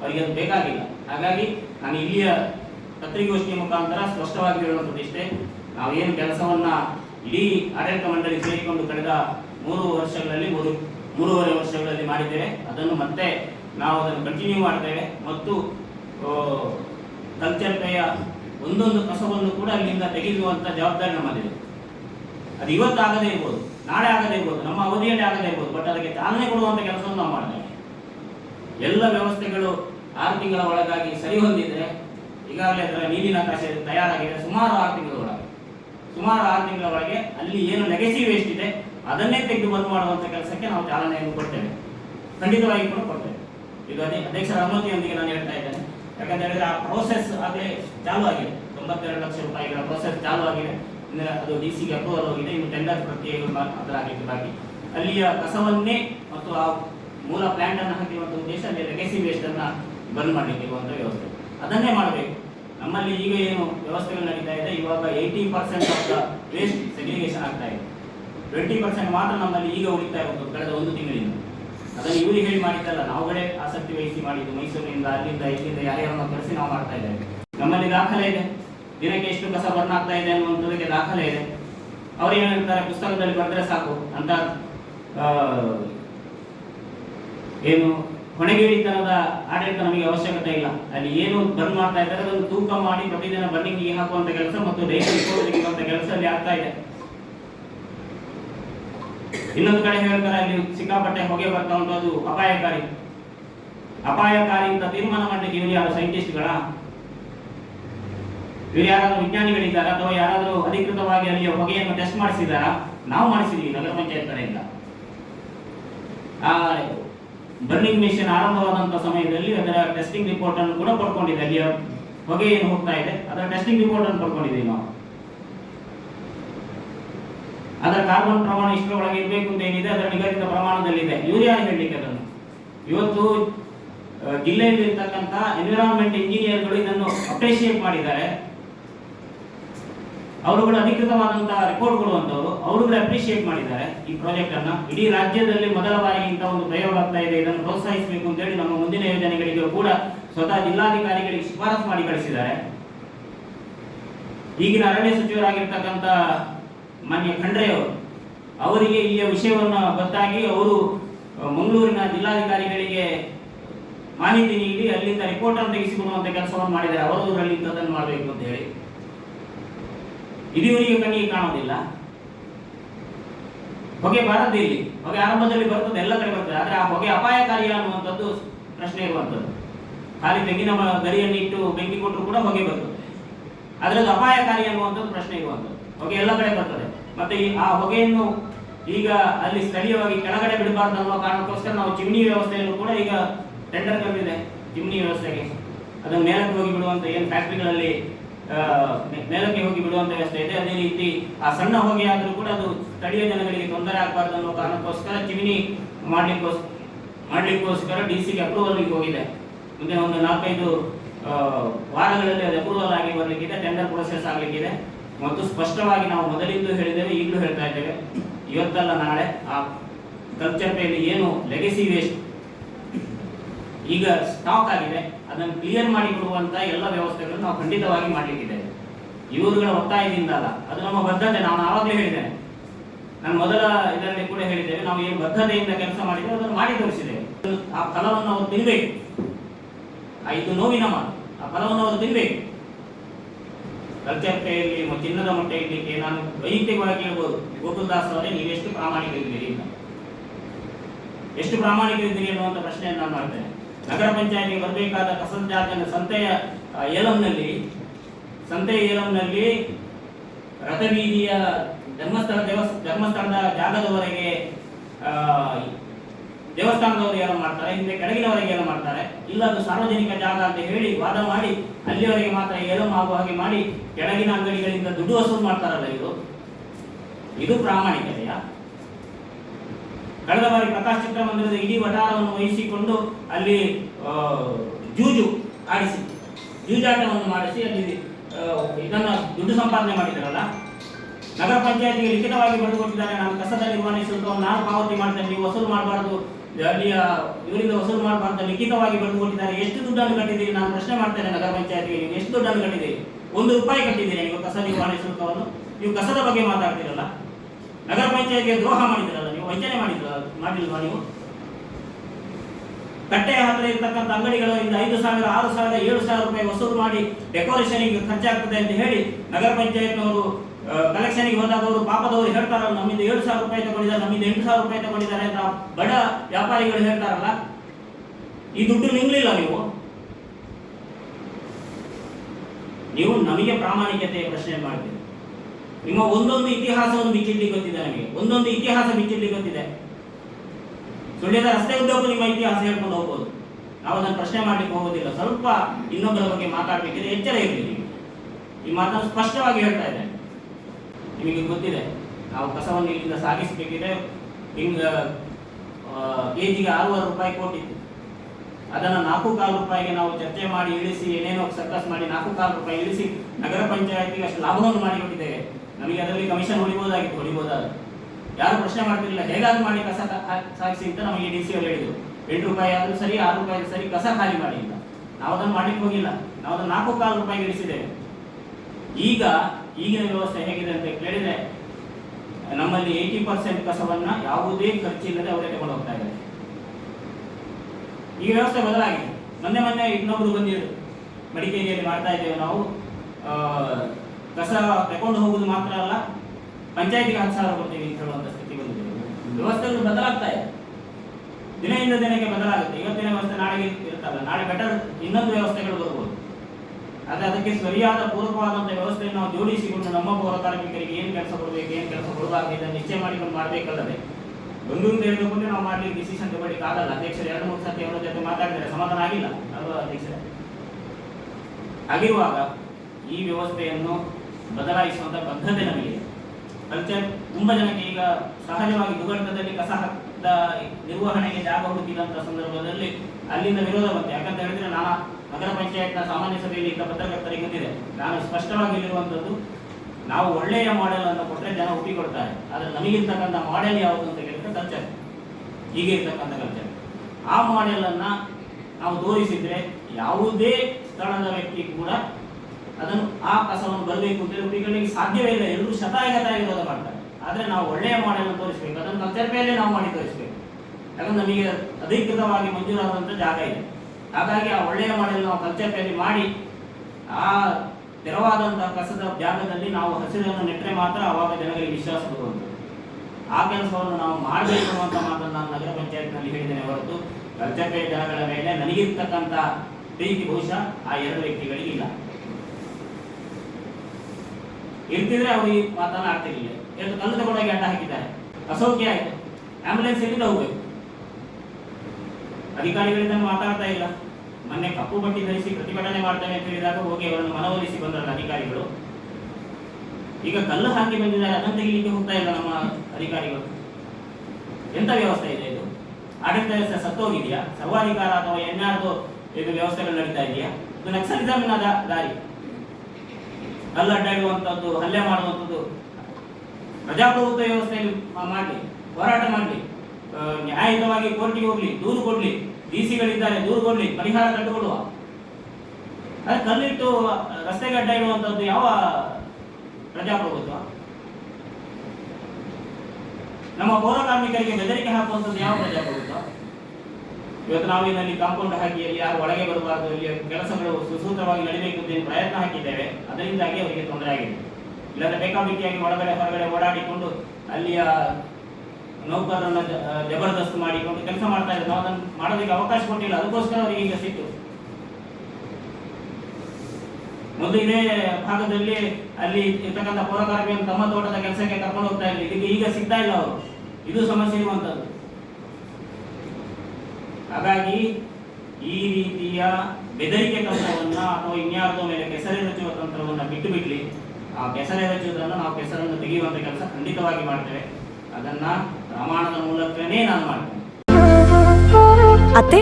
ಅವರಿಗೆ ಅದು ಬೇಕಾಗಿಲ್ಲ. ಹಾಗಾಗಿ ನಾನು ಇಲ್ಲಿಯ ಪತ್ರಿಕೋಷ್ಠಿ ಮುಖಾಂತರ ಸ್ಪಷ್ಟವಾಗಿ ಹೇಳುವಂಥದ್ದು ಇಷ್ಟೇ ನಾವೇನು ಕೆಲಸವನ್ನ ಇಡೀ ಆಡಳಿತ ಮಂಡಳಿ ಸೇರಿಕೊಂಡು ಕಳೆದ ಮೂರು ವರ್ಷಗಳಲ್ಲಿ ಮೂರು, ಮೂರುವರೆ ವರ್ಷಗಳಲ್ಲಿ ಮಾಡಿದ್ದೇವೆ. ಅದನ್ನು ಮತ್ತೆ ನಾವು ಅದನ್ನು ಕಂಟಿನ್ಯೂ ಮಾಡ್ತೇವೆ. ಮತ್ತು ಕಲ್ಚರ್ಪೆಯ ಒಂದೊಂದು ಕಸವನ್ನು ಕೂಡ ಅಲ್ಲಿಂದ ತೆಗೆಯುವಂಥ ಜವಾಬ್ದಾರಿ ನಮ್ಮದಿದೆ ಅದು ಇವತ್ತಾಗದೇ ಇರ್ಬೋದು. ನಾಳೆ ಆಗದೇ ಇರ್ಬೋದು, ನಮ್ಮ ಅವಧಿಯಲ್ಲಿ ಆಗದೇ ಇರ್ಬೋದು ಬಟ್ ಅದಕ್ಕೆ ಚಾಲನೆ ಕೊಡುವಂತ ಕೆಲಸವನ್ನು ನಾವು ಮಾಡ್ತೇವೆ. ಎಲ್ಲ ವ್ಯವಸ್ಥೆಗಳು ಆರು ತಿಂಗಳ ಒಳಗಾಗಿ ಸರಿ ಹೊಂದಿದ್ರೆ, ಈಗಾಗಲೇ ಅದರ ನೀರಿನ ಆಕಾಶ ತಯಾರಾಗಿದೆ, ಸುಮಾರು ಆರು ತಿಂಗಳ ಒಳಗೆ. ಸುಮಾರು ಆರು ತಿಂಗಳ ಒಳಗೆ ಅಲ್ಲಿ ಏನು ಲೆಗಸಿ ವೇಸ್ಟ್ ಇದೆ, ಅದನ್ನೇ ತೆಗೆದು ಬಂದ್ ಮಾಡುವಂಥ ಕೆಲಸಕ್ಕೆ ನಾವು ಚಾಲನೆಯನ್ನು ಕೊಡ್ತೇವೆ. ಖಂಡಿತವಾಗಿ ಕೂಡ ಕೊಡ್ತೇವೆ. ಈಗ ಅದೇ ಅಧ್ಯಕ್ಷರ ಅನುಮತಿಯೊಂದಿಗೆ ನಾನು ಹೇಳ್ತಾ ಇದ್ದೇನೆ. ಯಾಕಂತ ಹೇಳಿದ್ರೆ ಆ ಪ್ರೋಸೆಸ್ ಅದೇ ಚಾಲು ಆಗಿದೆ ತೊಂಬತ್ತೆರಡು ಲಕ್ಷ ರೂಪಾಯಿಗಳ ಪ್ರೋಸೆಸ್ ಚಾಲು ಆಗಿದೆ ಇನ್ನು ಅದು ಡಿ ಸಿಗೆ ಅಪ್ರೂವಲ್ ಹೋಗಿದೆ, ಇನ್ನು ಟೆಂಡರ್ ಪ್ರಕ್ರಿಯೆ ಅದರ ಆಗಿದ್ದಾಗಿ ಅಲ್ಲಿಯ ಕಸವನ್ನೇ ಮತ್ತು ಆ ಮೂಲ ಪ್ಲಾಂಟ್ ಅನ್ನು ಹಾಕಿರುವಂತ ಉದ್ದೇಶ, ಅಲ್ಲಿ ಲೆಗಸಿ ವೇಸ್ಟ್ ಅನ್ನ ಬಂದ್ ಮಾಡಲಿಕ್ಕೆ ಇರುವಂತ ವ್ಯವಸ್ಥೆ. ಅದನ್ನೇ ಮಾಡಬೇಕು. ನಮ್ಮಲ್ಲಿ ಈಗ ಏನು ವ್ಯವಸ್ಥೆಗಳು ನಡೀತಾ ಇದೆ, ಇವಾಗ eighty percent of the waste segregation ಆಗ್ತಾ ಇದೆ. ಟ್ವೆಂಟಿ ಪರ್ಸೆಂಟ್ ಮಾತ್ರ ನಮ್ಮಲ್ಲಿ ಈಗ ಉಳಿತಾ ಇರುವುದು ಕಳೆದ ಒಂದು ತಿಂಗಳಿಂದ. ಅದನ್ನು ಇವರಿಗೆ ಹೇಳಿ ಮಾಡಿದ್ದಲ್ಲ ನಾವುಗಳೇ ಆಸಕ್ತಿ ವಹಿಸಿ ಮಾಡಿದ್ದು ಮೈಸೂರಿನಿಂದ ಅಲ್ಲಿಂದ ಇಲ್ಲಿಂದ ಯಾರ್ಯಾರನ್ನು ಕರೆಸಿ ನಾವು ಮಾಡ್ತಾ ಇದ್ದೇವೆ. ನಮ್ಮಲ್ಲಿ ದಾಖಲೆ ಇದೆ. ದಿನಕ್ಕೆ ಎಷ್ಟು ಕಸ ಬರ್ನ್ ಆಗ್ತಾ ಇದೆ ಅನ್ನುವಂಥದ್ದಕ್ಕೆ ದಾಖಲೆ ಇದೆ. ಅವ್ರು ಏನು ಹೇಳ್ತಾರೆ? ಪುಸ್ತಕದಲ್ಲಿ ಬರೆದ್ರೆ ಸಾಕು. ಅಂತ ಏನು ಹೊಣೆಗೇಡಿತನದ ಆಡಳಿತ ನಮಗೆ ಅವಶ್ಯಕತೆ ಇಲ್ಲ. ಅಲ್ಲಿ ಏನು ಬಂದ್ ಮಾಡ್ತಾ ಇದ್ದಾರೆ, ಅದನ್ನು ತೂಕ ಮಾಡಿ ಪ್ರತಿದಿನ ಬರ್ನಿಂಗ್ ಹಾಕುವಂತ ಕೆಲಸ ಮತ್ತು ತೆಗೆಯುವಂತ ಕೆಲಸ ಅಲ್ಲಿ ಆಗ್ತಾ ಇದೆ. ಇನ್ನೊಂದು ಕಡೆ ಹೇಳ್ತಾರೆ, ಅಲ್ಲಿ ಸಿಕ್ಕಾಪಟ್ಟೆ ಹೊಗೆ ಬರ್ತಾ ಉಂಟು. ಅದು ಅಪಾಯಕಾರಿ. ಅಪಾಯಕಾರಿ ಅಂತ ತೀರ್ಮಾನ ಮಾಡಲಿಕ್ಕೆ ಇವರು ಯಾರು? ಸೈಂಟಿಸ್ಟ್ಗಳ ಇವರು ಯಾರಾದರೂ ವಿಜ್ಞಾನಿಗಳಿದ್ದಾರಾ ಅಥವಾ ಯಾರಾದರೂ ಅಧಿಕೃತವಾಗಿ ಅಲ್ಲಿಯ ಹೊಗೆಯನ್ನು ಟೆಸ್ಟ್ ಮಾಡಿಸಿದಾರಾ? ನಾವು ಮಾಡಿಸಿದೀವಿ ನಗರ ಪಂಚಾಯತ್ ಕಡೆಯಿಂದ. ಆ ಬರ್ನಿಂಗ್ ಮಿಷನ್ ಆರಂಭವಾದಂತ ಸಮಯದಲ್ಲಿ ಅದರ ಟೆಸ್ಟಿಂಗ್ ರಿಪೋರ್ಟ್ ಅನ್ನು ಕೂಡ ಪಡ್ಕೊಂಡಿದೆ ಅಲ್ಲಿಯ ಹೊಗೆ ಏನು ಹೋಗ್ತಾ ಇದೆ. ಅದರ ಟೆಸ್ಟಿಂಗ್ ರಿಪೋರ್ಟ್ ಅನ್ನು ಪಡ್ಕೊಂಡಿದ್ದೀವಿ ನಾವು. ಅದರ ಕಾರ್ಬನ್ ಪ್ರಮಾಣ ಇಷ್ಟರೊಳಗೆ ಇರಬೇಕು ಅಂತ ಏನಿದೆ, ಅದರ ನಿಗದಿತ ಪ್ರಮಾಣದಲ್ಲಿದೆ. ಯೂರಿಯಾ ಯಾರು ಹೇಳಲಿಕ್ಕೆ ಅದನ್ನು? ಇವತ್ತು ಜಿಲ್ಲೆಯಲ್ಲಿ ಇರ್ತಕ್ಕಂಥ ಎನ್ವಿರಾನ್ಮೆಂಟ್ ಇಂಜಿನಿಯರ್ಗಳು ಇದನ್ನು ಅಪ್ರಿಷಿಯೇಟ್ ಮಾಡಿದ್ದಾರೆ. ಅವರುಗಳು ಅಧಿಕೃತವಾದಂತಹ ರಿಪೋರ್ಟ್ಗಳು ಅಂತವರು, ಅವರುಗಳು ಅಪ್ರಿಷಿಯೇಟ್ ಮಾಡಿದ್ದಾರೆ ಈ ಪ್ರಾಜೆಕ್ಟ್ ಅನ್ನ. ಇಡೀ ರಾಜ್ಯದಲ್ಲಿ ಮೊದಲ ಬಾರಿಗೆ ಇಂಥ ಒಂದು ಪ್ರಯೋಗ ಆಗ್ತಾ ಇದೆ, ಇದನ್ನು ಪ್ರೋತ್ಸಾಹಿಸಬೇಕು ಅಂತ ಹೇಳಿ ನಮ್ಮ ಮುಂದಿನ ಯೋಜನೆಗಳಿಗೆ ಕೂಡ ಸ್ವತಃ ಜಿಲ್ಲಾಧಿಕಾರಿಗಳಿಗೆ ಶಿಫಾರಸು ಮಾಡಿ ಕಳಿಸಿದ್ದಾರೆ. ಈಗಿನ ಅರಣ್ಯ ಸಚಿವರಾಗಿರ್ತಕ್ಕಂಥ ಮಾನ್ಯ ಖಂಡ್ರೆ ಅವರು ಅವರಿಗೆ ಈ ವಿಷಯವನ್ನು ಗೊತ್ತಾಗಿ ಅವರು ಮಂಗಳೂರಿನ ಜಿಲ್ಲಾಧಿಕಾರಿಗಳಿಗೆ ಮಾಹಿತಿ ನೀಡಿ ಅಲ್ಲಿಂದ ರಿಪೋರ್ಟ್ ಅನ್ನು ತೆಗೆಸಿಕೊಳ್ಳುವಂತ ಕೆಲಸವನ್ನು ಮಾಡಿದ್ದಾರೆ. ಅವರು ಇಂಥದ್ದನ್ನು ಮಾಡಬೇಕು ಅಂತ ಹೇಳಿ. ಇದು ಇವರಿಗೆ ಕಣ್ಣಿಗೆ ಕಾಣೋದಿಲ್ಲ ಹೊಗೆ ಬಾರದೇ ಇಲ್ಲಿ. ಹೊಗೆ ಆರಂಭದಲ್ಲಿ ಬರ್ತದೆ ಎಲ್ಲ ಕಡೆ ಬರ್ತದೆ ಆದ್ರೆ ಆ ಹೊಗೆ ಅಪಾಯಕಾರಿ ಅನ್ನುವಂಥದ್ದು ಪ್ರಶ್ನೆ ಇರುವಂಥದ್ದು. ಖಾಲಿ ತೆಂಗಿನ ಗರಿಯನ್ನು ಇಟ್ಟು ಬೆಂಕಿ ಕೊಟ್ಟರು ಕೂಡ ಹೊಗೆ ಬರ್ತದೆ. ಅದರಲ್ಲಿ ಅಪಾಯಕಾರಿ ಅನ್ನುವಂಥದ್ದು ಪ್ರಶ್ನೆ ಇರುವಂಥದ್ದು. ಹೊಗೆ ಎಲ್ಲ ಕಡೆ ಬರ್ತದೆ. ಮತ್ತೆ ಆ ಹೊಗೆಯನ್ನು ಈಗ ಅಲ್ಲಿ ಸ್ಥಳೀಯವಾಗಿ ಕೆಳಗಡೆ ಬಿಡಬಾರ್ದು ಅನ್ನುವ ಕಾರಣಕ್ಕೋಸ್ಕರ ನಾವು ಚಿಮ್ನಿ ವ್ಯವಸ್ಥೆಯನ್ನು ಕೂಡ ಈಗ ಟೆಂಡರ್ ಕರೆದಿದೆ. ಚಿಮ್ನಿ ವ್ಯವಸ್ಥೆಗೆ. ಅದನ್ನು ಮೇಲಕ್ಕೆ ಹೋಗಿ ಬಿಡುವಂತ ಏನು ಫ್ಯಾಕ್ಟ್ರಿಗಳಲ್ಲಿ ಮೇಲಕ್ಕೆ ಹೋಗಿ ಬಿಡುವಂತ ವ್ಯವಸ್ಥೆ ಇದೆ. ಅದೇ ರೀತಿ ಆ ಸಣ್ಣ ಹೊಗೆ ಆದರೂ ಕೂಡ ಅದು ಸ್ಥಳೀಯ ಜನಗಳಿಗೆ ತೊಂದರೆ ಆಗಬಾರ್ದು ಅನ್ನೋ ಕಾರಣಕ್ಕೋಸ್ಕರ ಚಿಮಿನಿ ಮಾಡ್ಲಿಕ್ಕೋಸ್ ಮಾಡ್ಲಿಕ್ಕೋಸ್ಕರ ಡಿ ಸಿಗೆ ಅಪ್ರೂವಲ್ಗೆ ಹೋಗಿದೆ. ಮುಂದೆ ಒಂದು ನಾಲ್ಕೈದು ವಾರಗಳಲ್ಲಿ ಅದು ಅಪ್ರೂವಲ್ ಆಗಿ ಬರಲಿಕ್ಕಿದೆ ಟೆಂಡರ್ ಪ್ರೊಸೆಸ್ ಆಗಲಿಕ್ಕಿದೆ. ಮತ್ತು ಸ್ಪಷ್ಟವಾಗಿ ನಾವು ಮೊದಲಿಂದು ಹೇಳಿದ್ದೇವೆ, ಈಗಲೂ ಹೇಳ್ತಾ ಇದ್ದೇವೆ. ಇವತ್ತಲ್ಲ ನಾಳೆ ಆ ಕಲ್ಚರ್ ಪೇಲಿ ಏನು ಲೆಗಸಿ ವೇಸ್ಟ್ ಈಗ ಸ್ಟಾಕ್ ಆಗಿದೆ. ಅದನ್ನು ಕ್ಲಿಯರ್ ಮಾಡಿ ಕೊಡುವಂತ ಎಲ್ಲ ವ್ಯವಸ್ಥೆಗಳನ್ನು ನಾವು ಖಂಡಿತವಾಗಿ ಮಾಡಲಿಕ್ಕಿದ್ದೇವೆ. ಇವರುಗಳ ಒತ್ತಾಯದಿಂದ ಅಲ್ಲ, ಅದು ನಮ್ಮ ಬದ್ಧತೆ, ನಾನು ಆವಾಗಲೇ ಹೇಳಿದ್ದೇನೆ. ನಾನು ಮೊದಲ ಇದರಲ್ಲಿ ಕೂಡ ಹೇಳಿದ್ದೇವೆ, ನಾವು ಏನು ಬದ್ಧತೆಯಿಂದ ಕೆಲಸ ಮಾಡಿದ್ದೇವೆ ಅದನ್ನು ಮಾಡಿ ತೋರಿಸಿದ್ದೇವೆ. ಆ ಫಲವನ್ನು ಅವರು ತಿನ್ಬೇಕು. ಇದು ನೋವಿನ ಮಾತು, ಆ ಫಲವನ್ನು ಅವರು ತಿನ್ಬೇಕು. ಕಲ್ಚರ್ಕೆಯಲ್ಲಿ ಚಿನ್ನದ ಮೊಟ್ಟೆ ಇಡ್ಲಿಕ್ಕೆ ನಾನು ವೈಯಕ್ತಿಕವಾಗಿ ಹೇಳ್ಬೋದು ಗೋಕುಲ್ದಾಸ್ ಅವರೇ, ನೀವೆಷ್ಟು ಪ್ರಾಮಾಣಿಕ ಇದ್ದೀರಿ ಎಷ್ಟು ಪ್ರಾಮಾಣಿಕ ಇದ್ದೀರಿ ಅನ್ನುವಂಥ ಪ್ರಶ್ನೆಯನ್ನು ನಾನು ಮಾಡ್ತೇನೆ. ನಗರ ಪಂಚಾಯತಿಗೆ ಬರಬೇಕಾದ ಕಸದ ಜಾಗನ ಸಂತೆಯ ಏಲಂನಲ್ಲಿ ಸಂತೆಯ ಏಲಂನಲ್ಲಿ ರಥಬೀದಿಯ ಧರ್ಮಸ್ಥಳ ದೇವಸ್ ಧರ್ಮಸ್ಥಳದ ಜಾಗದವರೆಗೆ ದೇವಸ್ಥಾನದವರು ಏನೋ ಮಾಡ್ತಾರೆ, ಹಿಂದೆ ಕೆಳಗಿನವರೆಗೆ ಏನೋ ಮಾಡ್ತಾರೆ. ಇಲ್ಲ ಅದು ಸಾರ್ವಜನಿಕ ಜಾಗ ಅಂತ ಹೇಳಿ ವಾದ ಮಾಡಿ ಅಲ್ಲಿಯವರೆಗೆ ಮಾತ್ರ ಏಲಂ ಆಗುವ ಹಾಗೆ ಮಾಡಿ, ಕೆಳಗಿನ ಅಂಗಡಿಗಳಿಂದ ದುಡ್ಡು ವಸೂಲು ಮಾಡ್ತಾರಲ್ಲ ಇದು ಇದು ಪ್ರಾಮಾಣಿಕತೆಯ? ಕಳೆದ ಬಾರಿ ಪ್ರಕಾಶ್ ಚಿತ್ರಮಂದಿರದ ಇಡೀ ವಠಾರವನ್ನು ವಹಿಸಿಕೊಂಡು ಅಲ್ಲಿ ಜೂಜು ಆಡಿಸಿ, ಜೂಜಾಟವನ್ನು ಮಾಡಿಸಿ ಅಲ್ಲಿ ಇದನ್ನು ದುಡ್ಡು ಸಂಪಾದನೆ ಮಾಡಿದ್ದಾರಲ್ಲ? ನಗರ ಪಂಚಾಯತಿಗೆ ಲಿಖಿತವಾಗಿ ಬರೆದು ಕೊಟ್ಟಿದ್ದಾರೆ ನಾನು ಕಸದ ನಿರ್ವಹಣೆ ಶುಲ್ಕವನ್ನು ನಾನು ಪಾವತಿ ಮಾಡ್ತೇನೆ, ನೀವು ವಸೂಲು ಮಾಡಬಾರದು, ಅಲ್ಲಿಯ ಇವರಿಂದ ವಸೂಲು ಮಾಡಬಾರ್ದು ಲಿಖಿತವಾಗಿ ಬರೆದು ಕೊಟ್ಟಿದ್ದಾರೆ ಎಷ್ಟು ದುಡ್ಡನ್ನು ಕಟ್ಟಿದ್ದೀರಿ? ನಾನು ಪ್ರಶ್ನೆ ಮಾಡ್ತೇನೆ ನಗರ ಪಂಚಾಯತಿಗೆ, ನೀವು ಎಷ್ಟು ದುಡ್ಡನ್ನು ಕಟ್ಟಿದ್ದೀರಿ? ಒಂದು ರೂಪಾಯಿ ಕಟ್ಟಿದ್ದೀರಿ ನೀವು ಕಸ ನಿರ್ವಹಣೆ ಶುಲ್ಕವನ್ನು ನೀವು ಕಸದ ಬಗ್ಗೆ ಮಾತಾಡ್ತೀರಲ್ಲ? ನಗರ ಪಂಚಾಯತಿಗೆ ದ್ರೋಹ ಮಾಡಿದ್ರಲ್ಲ, ನೀವು ವಂಚನೆ ಮಾಡಿದ್ರ, ಮಾಡಿಲ್ವಾ ನೀವು? ಕಟ್ಟೆಯ ಹತ್ರ ಇರ್ತಕ್ಕಂಥ ಅಂಗಡಿಗಳಿಂದ ಐದು ಸಾವಿರ, ಆರು ಸಾವಿರ, ಏಳು ಸಾವಿರ ರೂಪಾಯಿ ವಸೂಲು ಮಾಡಿ ಡೆಕೋರೇಷನ್ಗೆ ಖರ್ಚಾಗ್ತದೆ ಅಂತ ಹೇಳಿ ನಗರ ಪಂಚಾಯತ್ನವರು ಕಲೆಕ್ಷನ್ಗೆ ಹೋದಾಗ ಅವರು ಪಾಪದವರು ಹೇಳ್ತಾರಲ್ಲ, ನಮ್ಮಿಂದ ಏಳು ಸಾವಿರ ರೂಪಾಯಿ ತಗೊಂಡಿದ್ದಾರೆ, ನಮ್ಮಿಂದ ಎಂಟು ಸಾವಿರ ರೂಪಾಯಿ ತಗೊಂಡಿದ್ದಾರೆ ಅಂತ ಬಡ ವ್ಯಾಪಾರಿಗಳು ಹೇಳ್ತಾರಲ್ಲ? ಈ ದುಡ್ಡು ನಿಂಗ್ಲಿಲ್ಲ ನೀವು? ನೀವು ನಮಗೆ ಪ್ರಾಮಾಣಿಕತೆಯ ಪ್ರಶ್ನೆ ಮಾಡ್ತೀರಿ. ನಿಮ್ಮ ಒಂದೊಂದು ಇತಿಹಾಸವನ್ನು ಬಿಚ್ಚಿಡ್ಲಿಕ್ಕೆ ಗೊತ್ತಿದೆ ನಮಗೆ. ಒಂದೊಂದು ಇತಿಹಾಸ ಬಿಚ್ಚಿಡ್ಲಿಕ್ಕೆ ಗೊತ್ತಿದೆ. ಸುಳ್ಯದ ರಸ್ತೆ ಉದ್ದಕ್ಕೂ ನಿಮ್ಮ ಇತಿಹಾಸ ಹೇಳ್ಕೊಂಡು ಹೋಗ್ಬೋದು. ನಾವು ಅದನ್ನು ಪ್ರಶ್ನೆ ಮಾಡಲಿಕ್ಕೆ ಹೋಗೋದಿಲ್ಲ. ಸ್ವಲ್ಪ ಇನ್ನೊಬ್ಬರ ಬಗ್ಗೆ ಮಾತಾಡಬೇಕಿದ್ರೆ ಎಚ್ಚರ ಇರಲಿ ನಿಮಗೆ ಈ ಮಾತನ್ನು ಸ್ಪಷ್ಟವಾಗಿ ಹೇಳ್ತಾ ಇದೆ ನಿಮಗೆ ಗೊತ್ತಿದೆ, ನಾವು ಕಸವನ್ನು ಇಲ್ಲಿಂದ ಸಾಗಿಸಬೇಕಿದ್ರೆ ಹಿಂಗ ಕೆಜಿಗೆ ಆರೂವರೆ ರೂಪಾಯಿ ಕೊಟ್ಟಿತ್ತು ಅದನ್ನು ನಾಲ್ಕು ಕಾಲು ರೂಪಾಯಿಗೆ ನಾವು ಚರ್ಚೆ ಮಾಡಿ ಇಳಿಸಿ ಏನೇನೋ ಸರ್ಕಸ್ ಮಾಡಿ ನಾಲ್ಕು ಕಾಲು ರೂಪಾಯಿ ಇಳಿಸಿ ನಗರ ಪಂಚಾಯತಿಗೆ ಅಷ್ಟು ಲಾಭವನ್ನು ಮಾಡಿಕೊಟ್ಟಿದ್ದೇವೆ. ನಮಗೆ ಅದರಲ್ಲಿ ಕಮಿಷನ್ ಹೊಡಿಬೋದಾಗಿತ್ತು ಹೊಡಿಬೋದಾದ ಯಾರು ಪ್ರಶ್ನೆ ಮಾಡ್ತಿರ್ಲಿಲ್ಲ, ಹೇಗಾದ್ರೂ ಮಾಡಿ ಕಸ ಸಾಗಿಸಿ ಅಂತ ನಮಗೆ ಡಿ ಸಿ ಅವರು ಹೇಳಿದ್ರು. ಎಂಟು ರೂಪಾಯಿ ಆದರೂ ಸರಿ, ಆರು ರೂಪಾಯಿ ಸರಿ, ಕಸ ಖಾಲಿ ಮಾಡಿ ಅಂತ. ನಾವು ಅದನ್ನು ಮಾಡ್ಲಿಕ್ಕೆ ಹೋಗಿಲ್ಲ. ನಾವು ಅದನ್ನು ನಾಲ್ಕು ಕಾಲು ರೂಪಾಯಿಗೆ ಇಳಿಸಿದ್ದೇವೆ. ಈಗ ಈಗಿನ ವ್ಯವಸ್ಥೆ ಹೇಗಿದೆ ಅಂತ ಕೇಳಿದ್ರೆ, ನಮ್ಮಲ್ಲಿ ಏಯ್ಟಿ ಪರ್ಸೆಂಟ್ ಕಸವನ್ನ ಯಾವುದೇ ಖರ್ಚಿಲ್ಲದೆ ಅವರೇ ತಗೊಂಡು ಹೋಗ್ತಾ ಇದ್ದಾರೆ. ಈ ವ್ಯವಸ್ಥೆ ಬದಲಾಗಿದೆ. ಮೊನ್ನೆ ಮೊನ್ನೆ ಇನ್ನೊಬ್ರು ಬಂದಿದ್ರು. ಮಡಿಕೇರಿಯಲ್ಲಿ ಮಾಡ್ತಾ ಇದ್ದೇವೆ ನಾವು. ಕಸ ತಕೊಂಡು ಹೋಗುದು ಮಾತ್ರ ಅಲ್ಲ, ಪಂಚಾಯತಿಗೆ ಹತ್ತು ಸಾವಿರ ಕೊಡ್ತೀವಿ ಅಂತ ಹೇಳುವಂತ ಸ್ಥಿತಿ ಬಂದಿದೆ. ವ್ಯವಸ್ಥೆಗಳು ಬದಲಾಗ್ತಾ ಇದೆ. ದಿನದಿಂದ ದಿನಕ್ಕೆ ಬದಲಾಗುತ್ತೆ. ಇವತ್ತಿನ ವ್ಯವಸ್ಥೆ ನಾಳೆಗೆ ಇರುತ್ತಲ್ಲ, ನಾಳೆ ಬೆಟರ್ ಇನ್ನೊಂದು ವ್ಯವಸ್ಥೆಗಳು ಬರಬಹುದು ಆದ್ರೆ ಅದಕ್ಕೆ ಸರಿಯಾದ ಪೂರಕವಾದಂಥ ವ್ಯವಸ್ಥೆಯನ್ನು ನಾವು ಜೋಡಿಸಿಕೊಂಡು ನಮ್ಮ ಪೌರ ಕಾರ್ಮಿಕರಿಗೆ ಏನು ಕೆಲಸ ಕೊಡಬೇಕು, ಏನು ಕೆಲಸ ಕೊಡಬಾರ್ದು ಇದನ್ನು ನಿಶ್ಚಯ ಮಾಡಿಕೊಂಡು ಮಾಡಬೇಕಲ್ಲದೆ ಅಂತ ಹೇಳಿದುಕೊಂಡೆ ನಾವು ಮಾಡಲಿಕ್ಕೆ ಡಿಸಿಷನ್ ತಗೊಳ್ಳಿಕ್ಕೆ ಆಗಲ್ಲ. ಅಧ್ಯಕ್ಷರು, ಎರಡು ಮೂರು ಸತಿ ಅವರ ಜೊತೆ ಮಾತಾಡಿದರೆ ಸಮಾಧಾನ ಆಗಿಲ್ಲ. ಅಲ್ವಾ ಅಧ್ಯಕ್ಷರೇ? ಆಗಿರುವಾಗ ಈ ವ್ಯವಸ್ಥೆಯನ್ನು ಬದಲಾಯಿಸುವಂತ ಬದ್ಧತೆ ನಮಗೆ ಕಲ್ಚರ್ ತುಂಬಾ ಜನಕ್ಕೆ ಈಗ ಸಹಜವಾಗಿ ಭೂಗರ್ಭದಲ್ಲಿ ಕಸ ಹಾಕದ ನಿರ್ವಹಣೆಗೆ ಜಾಗ ಹುಡುಕಿದಂತ ಸಂದರ್ಭದಲ್ಲಿ ಅಲ್ಲಿಂದ ವಿರೋಧ ಬಂತು ಯಾಕಂತ ಹೇಳಿದ್ರೆ ನಾನು ನಗರ ಪಂಚಾಯತ್ನ ಸಾಮಾನ್ಯ ಸಭೆಯಲ್ಲಿ ಈಗ ಪತ್ರಕರ್ತರಿಗೆ ಗೊತ್ತಿದೆ. ನಾನು ಸ್ಪಷ್ಟವಾಗಿ ಹೇಳಿರುವಂತದ್ದು, ನಾವು ಒಳ್ಳೆಯ ಮಾಡೆಲ್ ಅನ್ನು ಕೊಟ್ಟರೆ ಜನ ಒಪ್ಪಿಕೊಡ್ತಾರೆ ಆದ್ರೆ ನಮಗಿರ್ತಕ್ಕಂಥ ಮಾಡೆಲ್ ಯಾವುದು ಅಂತ ಕೇಳಿದ್ರೆ ಕಲ್ಚರ್ ಹೀಗೆ ಇರ್ತಕ್ಕಂಥ ಕಲ್ಚರ್ ಆ ಮಾಡೆಲ್ ಅನ್ನ ನಾವು ತೋರಿಸಿದ್ರೆ ಯಾವುದೇ ಸ್ಥಳದ ವ್ಯಕ್ತಿ ಕೂಡ ಅದನ್ನು ಆ ಕಸವನ್ನು ಬರಬೇಕು ಅಂತ ಹೇಳಿ ಒಪ್ಪಿಕೊಳ್ಳಿಕ್ಕೆ ಸಾಧ್ಯವೇ ಇಲ್ಲ. ಎಲ್ಲರೂ ಶತಾಯಗತ ವಿರೋಧ ಮಾಡ್ತಾರೆ. ಆದರೆ ನಾವು ಒಳ್ಳೆಯ ಮಾಡೆಲ್ ತೋರಿಸ್ಬೇಕು. ಅದನ್ನು ಕಲ್ಚರ್ ಮೇಲೆ ನಾವು ಮಾಡಿ ತೋರಿಸ್ಬೇಕು ಯಾಕಂದ್ರೆ ನಮಗೆ ಅಧಿಕೃತವಾಗಿ ಮಂಜೂರಾದಂಥ ಜಾಗ ಇದೆ. ಹಾಗಾಗಿ ಆ ಒಳ್ಳೆಯ ಮಾಡೆಲ್ ನಾವು ಕಲ್ಚರ್ಪೆಯಲ್ಲಿ ಮಾಡಿ, ಆ ತೆರವಾದಂತಹ ಕಸದ ಜಾಗದಲ್ಲಿ ನಾವು ಹಸಿರನ್ನು ನೆಟ್ಟರೆ ಮಾತ್ರ ಆವಾಗ ಜನಗಳಿಗೆ ವಿಶ್ವಾಸ ಬರುವಂಥದ್ದು. ಆ ಕೆಲಸವನ್ನು ನಾವು ಮಾಡಬೇಕು ಅಂತ ಮಾತನ್ನು ನಾನು ನಗರ ಪಂಚಾಯತ್ನಲ್ಲಿ ಹೇಳಿದ್ದೇನೆ ಹೊರತು ಕಲ್ಚರ್ಪೆಯ ಜನಗಳ ಮೇಲೆ ನನಗಿರ್ತಕ್ಕಂಥ ಪ್ರೀತಿ ಬಹುಶಃ ಆ ಎರಡು ವ್ಯಕ್ತಿಗಳಿಗೆ ಇಲ್ಲ. ಇರ್ತಿದ್ರೆ ಅವರು ಈ ಮಾತನ್ನ ಆಡ್ತಿರ್ಲಿಲ್ಲ ಎರಡು ಕಲ್ಲು ತಗೊಂಡೋಗಿ ಅಡ್ಡ ಹಾಕಿದ್ದಾರೆ. ಅಸೌಖ್ಯ ಆಯ್ತು. ಆಂಬುಲೆನ್ಸ್ ಎಲ್ಲಿಂದ ಹೋಗ್ಬೇಕು ಅಧಿಕಾರಿಗಳಿಂದ ಮಾತಾಡ್ತಾ ಇಲ್ಲ. ಮೊನ್ನೆ ಕಪ್ಪು ಬಟ್ಟಿ ಧರಿಸಿ ಪ್ರತಿಭಟನೆ ಮಾಡ್ತೇವೆ ಅಂತ ಹೇಳಿದಾಗ ಹೋಗಿ ಅವರನ್ನು ಮನವೊಲಿಸಿ ಬಂದ್ರಲ್ಲ ಅಧಿಕಾರಿಗಳು. ಈಗ ಕಲ್ಲು ಹಾಕಿ ಬಂದಿದ್ದಾರೆ. ಅದನ್ನು ತೆಗಿಲಿಕ್ಕೆ ಹೋಗ್ತಾ ಇಲ್ಲ ನಮ್ಮ ಅಧಿಕಾರಿಗಳು. ಎಂತ ವ್ಯವಸ್ಥೆ ಇದೆ ಇದು? ಆಡಳಿತ ವ್ಯವಸ್ಥೆ ಸತ್ತೋಗಿದೆಯಾ? ಸರ್ವಾಧಿಕಾರ ಅಥವಾ ಎನ್ಯಾರ್ದು ಇದು ವ್ಯವಸ್ಥೆಗಳು ನಡೀತಾ ಇದೆಯಾ? ಇದು ನಕ್ಸಲಿಸಮ್ನ ದಾರಿ. ಕಲ್ಲು ಅಡ್ಡಾಡುವಂಥದ್ದು ಹಲ್ಲೆ ಮಾಡುವಂಥದ್ದು, ಪ್ರಜಾಪ್ರಭುತ್ವ ವ್ಯವಸ್ಥೆಯಲ್ಲಿ ಮಾಡಲಿ, ಹೋರಾಟ ಮಾಡಲಿ ನ್ಯಾಯಯುತವಾಗಿ ಕೋರ್ಟಿಗೆ ಹೋಗ್ಲಿ, ದೂರು ಕೊಡ್ಲಿ, ಡಿ ಸಿಗಳಿದ್ದಾರೆ, ದೂರು ಕೊಡ್ಲಿ, ಪರಿಹಾರ ಕಂಡುಕೊಡುವ ಅದೇ ಕಲ್ಲಿಟ್ಟು ರಸ್ತೆಗೆ ಅಡ್ಡ ಇಡುವಂಥದ್ದು ಯಾವ ಪ್ರಜಾಪ್ರಭುತ್ವ? ನಮ್ಮ ಪೌರ ಕಾರ್ಮಿಕರಿಗೆ ಬೆದರಿಕೆ ಹಾಕುವಂಥದ್ದು ಯಾವ ಪ್ರಜಾಪ್ರಭುತ್ವ? ಇವತ್ತು ನಾವು ಇದರಲ್ಲಿ ಕಾಂಪೌಂಡ್ ಹಾಕಿ ಅಲ್ಲಿ ಯಾರು ಒಳಗೆ ಬರಬಾರದು ಇಲ್ಲಿ ಕೆಲಸಗಳು ಸುಸೂತ್ರವಾಗಿ ನಡೀಬೇಕು ಅಂತ ಪ್ರಯತ್ನ ಹಾಕಿದ್ದೇವೆ. ಅದರಿಂದಾಗಿ ಅವರಿಗೆ ತೊಂದರೆ ಆಗಿದೆ. ಇಲ್ಲದ ಬೇಕಾಬಿಟ್ಟಿಯಾಗಿ ಒಳಗಡೆ ಹೊರಗಡೆ ಓಡಾಡಿಕೊಂಡು ಅಲ್ಲಿಯ ನೌಕರರನ್ನ ಜಬರ್ದಸ್ತ್ ಮಾಡಿಕೊಂಡು ಕೆಲಸ ಮಾಡ್ತಾ ಇದ್ದಾರೆ. ನಾವು ಅದನ್ನು ಮಾಡೋದಕ್ಕೆ ಅವಕಾಶ ಕೊಟ್ಟಿಲ್ಲ. ಅದಕ್ಕೋಸ್ಕರ ಅವರಿಗೆ ಈಗ ಸಿಟ್ಟು. ಮೊದಲು ಇದೇ ಭಾಗದಲ್ಲಿ ಅಲ್ಲಿ ಇರ್ತಕ್ಕಂಥ ಪೌರಕಾರ್ಮಿಯನ್ನು ತಮ್ಮ ತೋಟದ ಕೆಲಸಕ್ಕೆ ಕರ್ಕೊಂಡು ಹೋಗ್ತಾ ಇರಲಿ ಇದಕ್ಕೆ ಈಗ ಸಿಗ್ತಾ ಇಲ್ಲ ಅವರು. ಇದು ಸಮಸ್ಯೆ ಇರುವಂತದ್ದು. ಹಾಗಾಗಿ ಈ ರೀತಿಯ ಬೆದರಿಕೆ ತಂತ್ರವನ್ನ ಅಥವಾ ಇನ್ಯಾವುದೋ ಮೇಲೆ ಕೆಸರೆರಚುವ ತಂತ್ರವನ್ನ ಬಿಟ್ಟು ಬಿಡ್ಲಿ ಆ ಕೆಸರೆರಚುವುದನ್ನು ನಾವು ಕೆಸರನ್ನು ತೆಗೆಯುವಂತ ಕೆಲಸ ಖಂಡಿತವಾಗಿ ಮಾಡ್ತೇವೆ. ಅದನ್ನ ಪ್ರಮಾಣದ ಮೂಲಕನೇ ನಾನು ಮಾಡ್ತೇನೆ. ಅತ್ತೆ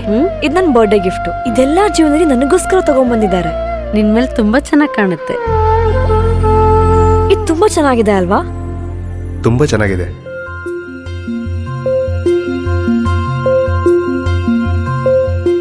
ಇದು ನನ್ನ ಬರ್ಡೇ ಗಿಫ್ಟ್ ಇದೆಲ್ಲ ಜೀವನದಲ್ಲಿ ನನಗೋಸ್ಕರ ತಗೊಂಡ್ಬಂದಿದ್ದಾರೆ ನಿನ್ ಮೇಲೆ ತುಂಬಾ ಚೆನ್ನಾಗಿ ಕಾಣುತ್ತೆ. ಇದು ತುಂಬಾ ಚೆನ್ನಾಗಿದೆ ಅಲ್ವಾ? ತುಂಬಾ ಚೆನ್ನಾಗಿದೆ.